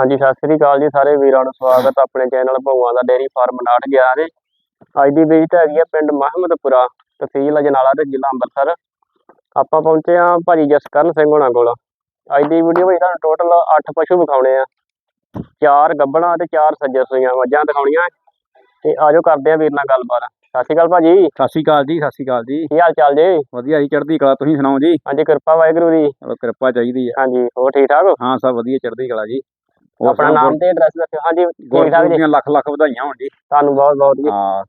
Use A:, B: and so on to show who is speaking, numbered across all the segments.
A: ਹਾਂਜੀ ਸਤਿ ਸ੍ਰੀ ਅਕਾਲ ਜੀ ਸਾਰੇ ਵੀਰਾਂ ਨੂੰ ਸਵਾਗਤ। ਆਪਣੇ ਚੈਨਲ ਭਗਵਾਨ ਦਾ ਡੇਅਰੀ ਫਾਰਮ 911 ਦੇ ਅੱਜ ਦੀ ਵਿਜ਼ਿਟ ਹੈਗੀ ਹੈ ਪਿੰਡ ਮਹਮਦਪੁਰਾ ਤਹਿਸੀਲ ਅਜਨਾਲਾ ਤੇ ਜ਼ਿਲ੍ਹਾ ਅੰਮ੍ਰਿਤਸਰ। ਆਪਾਂ ਪਹੁੰਚੇ ਆ ਭਾਜੀ ਜਸਕਰਨ ਸਿੰਘ ਹੋਣਾ ਕੋਲ। ਅੱਜ ਦੀ ਵੀਡੀਓ ਵਿੱਚ ਤੁਹਾਨੂੰ ਟੋਟਲ 8 ਪਸ਼ੂ ਵਿਖਾਉਣੇ ਆ। ਚਾਰ ਗੱਬਣਾ ਤੇ ਚਾਰ ਸੱਜਰ ਸੂਈਆਂ ਮੱਝਾਂ ਦਿਖਾਉਣੀਆਂ। ਤੇ ਆਜੋ ਕਰਦੇ ਆ ਵੀਰ ਨਾਲ ਗੱਲਬਾਤ। ਸਤਿ ਸ਼੍ਰੀ ਅਕਾਲ ਭਾਜੀ।
B: ਸਤਿ ਸ਼੍ਰੀ ਅਕਾਲ ਜੀ ਸਤਿ ਸ਼੍ਰੀ ਅਕਾਲ ਜੀ।
A: ਕੀ ਹਾਲ ਚਾਲ ਜੀ?
B: ਵਧੀਆ ਜੀ ਚੜ੍ਹਦੀ ਕਲਾ ਤੁਸੀਂ ਸੁਣਾਓ ਜੀ?
A: ਹਾਂਜੀ ਕਿਰਪਾ ਵਾਹਿਗੁਰੂ ਦੀ।
B: ਕਿਰਪਾ ਚਾਹੀਦੀ ਹੈ
A: ਹਾਂਜੀ ਹੋਰ ਠੀਕ ਠਾਕ ਹੋ
B: ਸਭ ਵਧੀਆ ਚੜ੍ਹਦੀ ਕਲਾ ਜੀ।
A: ਆਪਣਾ ਨਾਮ ਤੇ ਐਡਰੈਸ ਦੱਸਿਓ। ਹਾਂਜੀ ਠੀਕ ਠਾਕ ਜੀ
B: ਲੱਖ ਲੱਖ ਵਧਾਈਆਂ ਹੋਣ ਜੀ।
A: ਤੁਹਾਨੂੰ ਬਹੁਤ ਬਹੁਤ ਜੀ।
B: ਹਾਂ।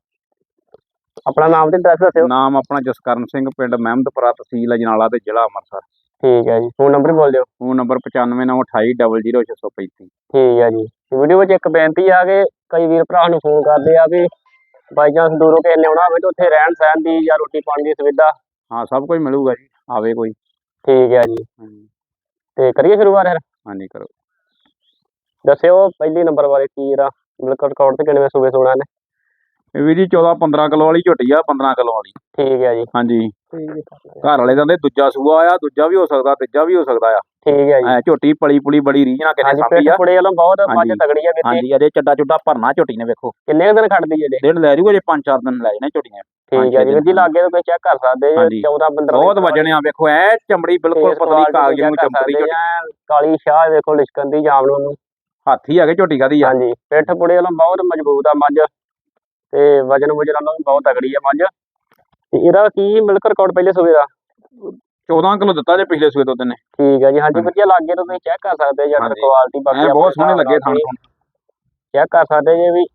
A: ਆਪਣਾ ਨਾਮ ਤੇ ਐਡਰੈਸ ਦੱਸਿਓ।
B: ਨਾਮ ਆਪਣਾ ਜਸਕਰਨ ਸਿੰਘ ਪਿੰਡ ਮਹਿਮਦਪੁਰਾ ਤਹਿਸੀਲ ਅਜਨਾਲਾ ਤੇ ਜ਼ਿਲ੍ਹਾ ਅੰਮ੍ਰਿਤਸਰ।
A: ਠੀਕ ਹੈ ਜੀ। ਫੋਨ ਨੰਬਰ ਬੋਲ ਦਿਓ।
B: ਫੋਨ ਨੰਬਰ 9598200635
A: ਠੀਕ ਹੈ ਜੀ। ਵੀਡੀਓ ਵਿੱਚ ਇੱਕ ਬੇਨਤੀ ਆ ਕਿ ਕਈ ਵੀਰ ਭਰਾ ਨੂੰ ਫੋਨ ਕਰਦੇ ਆ ਵੀ ਬਾਈ ਚਾਂਸ ਦੂਰੋਂ ਕਿਸੇ ਨੇ ਆਉਣਾ ਹੋਵੇ ਤਾਂ ਉੱਥੇ ਰਹਿਣ ਸਹਿਣ ਦੀ ਜਾਂ ਰੋਟੀ ਪਾਣੀ ਦੀ ਸੁਵਿਧਾ।
B: ਹਾਂ ਸਭ ਕੁਝ ਮਿਲੂਗਾ ਜੀ। ਆਵੇ ਕੋਈ।
A: ਠੀਕ ਹੈ ਜੀ। ਤੇ ਕਰੀਏ ਸ਼ੁਰੂਆਤ ਫਿਰ?
B: ਹਾਂਜੀ ਕਰੋ।
A: ਦੱਸਿਓ ਪਹਿਲੀ ਨੰਬਰ ਬਾਰੇ ਕੀ ਇਹਦਾ ਮਿਲਕ ਰਿਕਾਰਡ ਤੇ ਕਿੰਨੇ ਸੂਬੇ ਸੋਣਾ ਨੇ?
B: ਇਹ ਵੀ ਜੀ 14 15 ਕਿਲੋ ਵਾਲੀ ਝੋਟੀ ਆ 15 ਕਿਲੋ ਵਾਲੀ।
A: ਠੀਕ ਹੈ ਜੀ।
B: ਹਾਂਜੀ। ਘਰ ਵਾਲੇ ਕਹਿੰਦੇ ਦੂਜਾ ਸੂਆ ਆ ਦੂਜਾ ਵੀ ਹੋ ਸਕਦਾ ਤੀਜਾ ਵੀ ਹੋ ਸਕਦਾ ਆ।
A: ਠੀਕ ਹੈ ਜੀ।
B: ਐ ਝੋਟੀ ਪਲੀ ਪੁਲੀ ਬੜੀ ਰੀਝ ਨਾਲ ਕਿੰਨੇ ਸਾਂਭੀ ਆ।
A: ਪੁੜੇ ਵੱਲੋਂ ਬਹੁਤ ਮੱਝ
B: ਹਾਂਜੀ।
A: ਤਗੜੀ ਆ ਜੀ
B: ਹਾਂਜੀ ਅਜੇ ਚੱਡਾ ਚੁੱਡਾ ਭਰਨਾ ਝੋਟੀ ਨੇ ਵੇਖੋ।
A: ਕਿੰਨੇ ਦਿਨ ਖੜਦੀ ਹੈ ਜੀ
B: ਦਿਨ ਲੈ ਜੂਗਾ ਜੇ 5-4 ਦਿਨ ਲੈ ਜਾਣੇ ਝੋਟੀਆਂ।
A: ਠੀਕ ਹੈ ਜੀ। ਵੀਰ ਜੀ ਲਾਗੇ ਤੋਂ ਕੋਈ ਚੈੱਕ ਕਰ ਸਕਦੇ ਜੀ
B: ਹਾਂਜੀ।
A: 14 15
B: ਬਹੁਤ ਵਜਣੇ ਆ ਵੇਖੋ ਐ ਚਮੜੀ ਬਿਲਕੁਲ ਪਤਲੀ ਕਾਗਜ਼ ਨੂੰ ਚਮਕਦੀ ਝੋਟੀ।
A: ਕਾਲੀ ਸ਼ਾਹ ਵੇਖੋ ਲਿਸ਼ਕਣ ਦੀ ਜਾਮ ਨੂੰ।
B: ਹਾਥੀ ਹੈਗੇ ਝੋਟੀ ਕਾਦੀ ਆ?
A: ਹਾਂਜੀ ਪਿੱਠ ਪੁੜੇ ਵੱਲੋਂ ਬਹੁਤ ਮਜ਼ਬੂਤ ਆ ਮੱਝ ਤੇ ਵਜਨ ਵਜਨ ਵੱਲੋਂ ਵੀ ਬਹੁਤ ਤਗੜੀ ਆ ਮੱਝ। ਤੇ ਇਹਦਾ ਕੀ ਮਿਲਕ ਰਿਕਾਰਡ ਪਹਿਲੇ ਸੂਬੇ ਦਾ?
B: 14 ਕਿਲੋ ਦਿੱਤਾ ਜੇ ਪਿਛਲੇ ਸੂਏ ਤੋਂ ਦਿਨੇ
A: ਠੀਕ ਹੈ ਜੀ ਹਾਂਜੀ ਵਧੀਆ ਲੱਗੇ ਤੁਸੀਂ ਚੈੱਕ ਕਰ ਸਕਦੇ ਜੀ
B: ਹਾਂਜੀ।
A: ਕੁਆਲਿਟੀ ਬਾਕੀ
B: ਬਹੁਤ ਸੋਹਣੇ ਲੱਗੇ ਥਣ। ਥਣ।
A: ਚੈੱਕ ਕਰ ਸਕਦੇ ਜੀ ਵੀ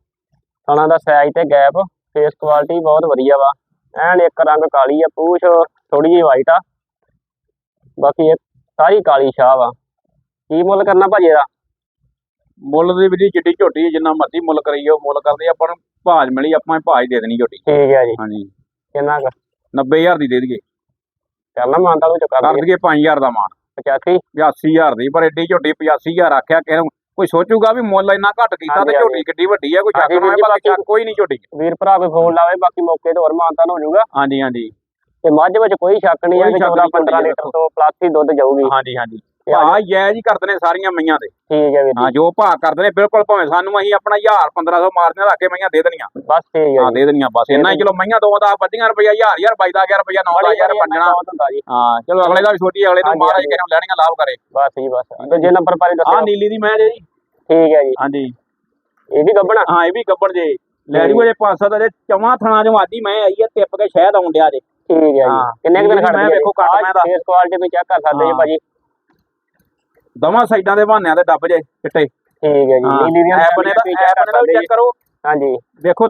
A: ਥਣਾ ਦਾ ਸਾਈਜ਼ ਤੇ ਗੈਪ ਫੇਸ ਕੁਆਲਿਟੀ ਬਹੁਤ ਵਧੀਆ ਵਾ। ਐਨ ਇੱਕ ਰੰਗ ਕਾਲੀ ਆ ਪੂਛ ਥੋੜੀ ਜਿਹੀ ਵਾਈਟ ਆ। ਬਾਕੀ ਇਹ ਸਾਰੀ ਕਾਲੀ ਸ਼ਾਹ ਵਾ। ਕੀ ਮੁੱਲ ਕਰਨਾ ਭਾਜੀ ਇਹਦਾ?
B: ਮੁੱਲ ਦੀ ਵੀ ਜੀ ਜਿੱਡੀ ਝੋਟੀ ਜਿੰਨਾ ਮਰਜ਼ੀ ਮੁੱਲ ਕਰੀਏ ਉਹ ਮੁੱਲ ਕਰਦੇ ਆਪਾਂ ਨੂੰ ਭਾਜ ਮਿਲੀ ਆਪਾਂ ਭਾਜ ਦੇ ਦੇਣੀ ਝੋਟੀ।
A: ਠੀਕ ਹੈ ਜੀ।
B: ਹਾਂਜੀ।
A: ਕਿੰਨਾ ਕੁ?
B: 90000 ਦੀ ਦੇ ਦਈਏ।
A: ਕਰਨਾ ਮਾਨਤਾ ਨੂੰ ਚੁਕਾ
B: ਕਰ ਦਈਏ। 5000 ਦਾ ਮਾਨ।
A: 85
B: 85000 ਦੀ ਪਰ ਐਡੀ ਝੋਟੀ 85000 ਆਖਿਆ ਕਿਸੇ ਨੂੰ ਕੋਈ ਸੋਚੂਗਾ ਵੀ ਮੁੱਲ ਇੰਨਾ ਘੱਟ ਕੀਤਾ ਤੇ ਝੋਟੀ ਕਿੱਡੀ ਵੱਡੀ ਆ ਕੋਈ ਸ਼ੱਕ
A: ਹਾਂਜੀ,
B: ਨਾ ਹੈ
A: ਵੀਰ ਜੀ,
B: ਬਾਕੀ ਕੋਈ ਨਹੀਂ ਝੋਟੀ।
A: ਵੀਰ ਭਰਾ ਕੋਈ ਫੋਨ ਲਾਵੇ ਬਾਕੀ ਮੌਕੇ ਤੇ ਹੋਰ ਮਾਨਤਾ ਹੋ ਜਾਊਗਾ।
B: ਹਾਂਜੀ ਹਾਂਜੀ।
A: ਤੇ ਮੱਝ ਵਿੱਚ ਕੋਈ ਸ਼ੱਕ ਨਹੀਂ
B: ਕੋਈ
A: ਕਿ
B: ਸ਼ੱਕ
A: 14
B: ਨਹੀਂ,
A: 15
B: ਝੋਟੀ
A: ਲੀਟਰ ਤੋਂ ਪਲੱਸ ਹੀ ਦੁੱਧ ਜਾਊਗੀ।
B: ਹਾਂਜੀ ਹਾਂਜੀ।
A: ਤੇ ਆ
B: ਹਾਂ ਜੈ। ਜੀ ਕਰਦੇ ਨੇ ਸਾਰੀਆਂ ਮਈਆਂ ਦੇ।
A: ਠੀਕ ਹੈ ਵੀਰ
B: ਹਾਂ
A: ਜੀ
B: ਜੋ ਭਾਅ ਕਰਦੇ ਨੇ ਬਿਲਕੁਲ ਭਾਵੇਂ ਸਾਨੂੰ ਅਸੀਂ ਆਪਣਾ 1000 1500 ਮਾਰਨੇ ਰੱਖ ਕੇ ਮਈਆਂ ਦੇ ਦੇਣੀਆਂ।
A: ਬਸ ਠੀਕ ਹੈ
B: ਹਾਂ
A: ਜੀ।
B: ਦੇ ਦੇਣੀਆਂ ਬਸ ਇੰਨਾ ਹੀ। ਚਲੋ ਮਈਆਂ ਦੋ ਦਾ ਵੱਧੀਆਂ ਰੁਪਈਆ 1000 1000 ਬਾਈਦਾ 1000 ਰੁਪਈਆ 9000 ਪੰਜਣਾ।
A: ਬਹੁਤ ਹੁੰਦਾ ਜੀ।
B: ਹਾਂ ਚਲੋ ਅਗਲੇ ਦਾ ਵੀ ਸੋਚੀ ਅਗਲੇ ਨੂੰ ਮਹਾਰਾਜ
A: ਹਾਂਜੀ।
B: ਕਿਸੇ ਨੂੰ ਲੈਣੀਆਂ ਲਾਭ ਕਰੇ।
A: ਬਸ ਜੀ ਬਸ। ਦੂਜੇ ਨੰਬਰ ਬਾਰੇ
B: ਹਾਂ
A: ਦੱਸੋ
B: ਨੀਲੀ ਦੀ ਮੈਂ ਜੀ।
A: ਠੀਕ ਹੈ ਜੀ।
B: ਹਾਂਜੀ।
A: ਇਹ ਵੀ ਗੱਬਣਾ
B: ਹਾਂ ਇਹ ਵੀ ਗੱਬੜ ਜੇ। ਲੈ ਜੂਗਾ ਜੇ 500 ਦਾ ਜੇ ਚਵਾਂ ਥਣਾ ਜੋ ਆਦੀ ਮੈਂ ਆਈ ਆ ਟਿੱਪ ਕੇ ਸ਼ਹਿਦ ਆਉਣ ਡਿਆ ਜੇ।
A: ਠੀਕ ਹੈ ਜੀ।
B: ਹਾਂ।
A: ਕਿੰਨੇ ਦਿਨ ਖੜਦੀ ਹੈ
B: ਵੇਖੋ ਕੱਟ ਮੈਂ ਦਾ।
A: ਫੇਸ ਕੁਆਲਿਟੀ ਵੀ ਚੈੱਕ ਕਰ ਸਕਦੇ ਜੀ
B: ਹਾਂ।
A: ਭਾਜੀ
B: ਦਵਾਂ ਸਾਈਡਾਂ ਦੇ ਬਹਾਨਿਆਂ ਦੇ ਡੱਬ ਜੇ ਚਿੱਟੇ।
A: ਠੀਕ ਹੈ ਜੀ
B: ਹਾਂ
A: ਨੀਲੀ ਦੀਆਂ
B: ਐ ਬਨੇ ਦਾ
A: ਨਿਸ਼ਾਨੀਆਂ
B: ਐ
A: check
B: ਬਨੇ ਦਾ
A: ਕਰ।
B: ਚੈੱਕ ਕਰੋ
A: ਹਾਂਜੀ।
B: ਵੇਖੋ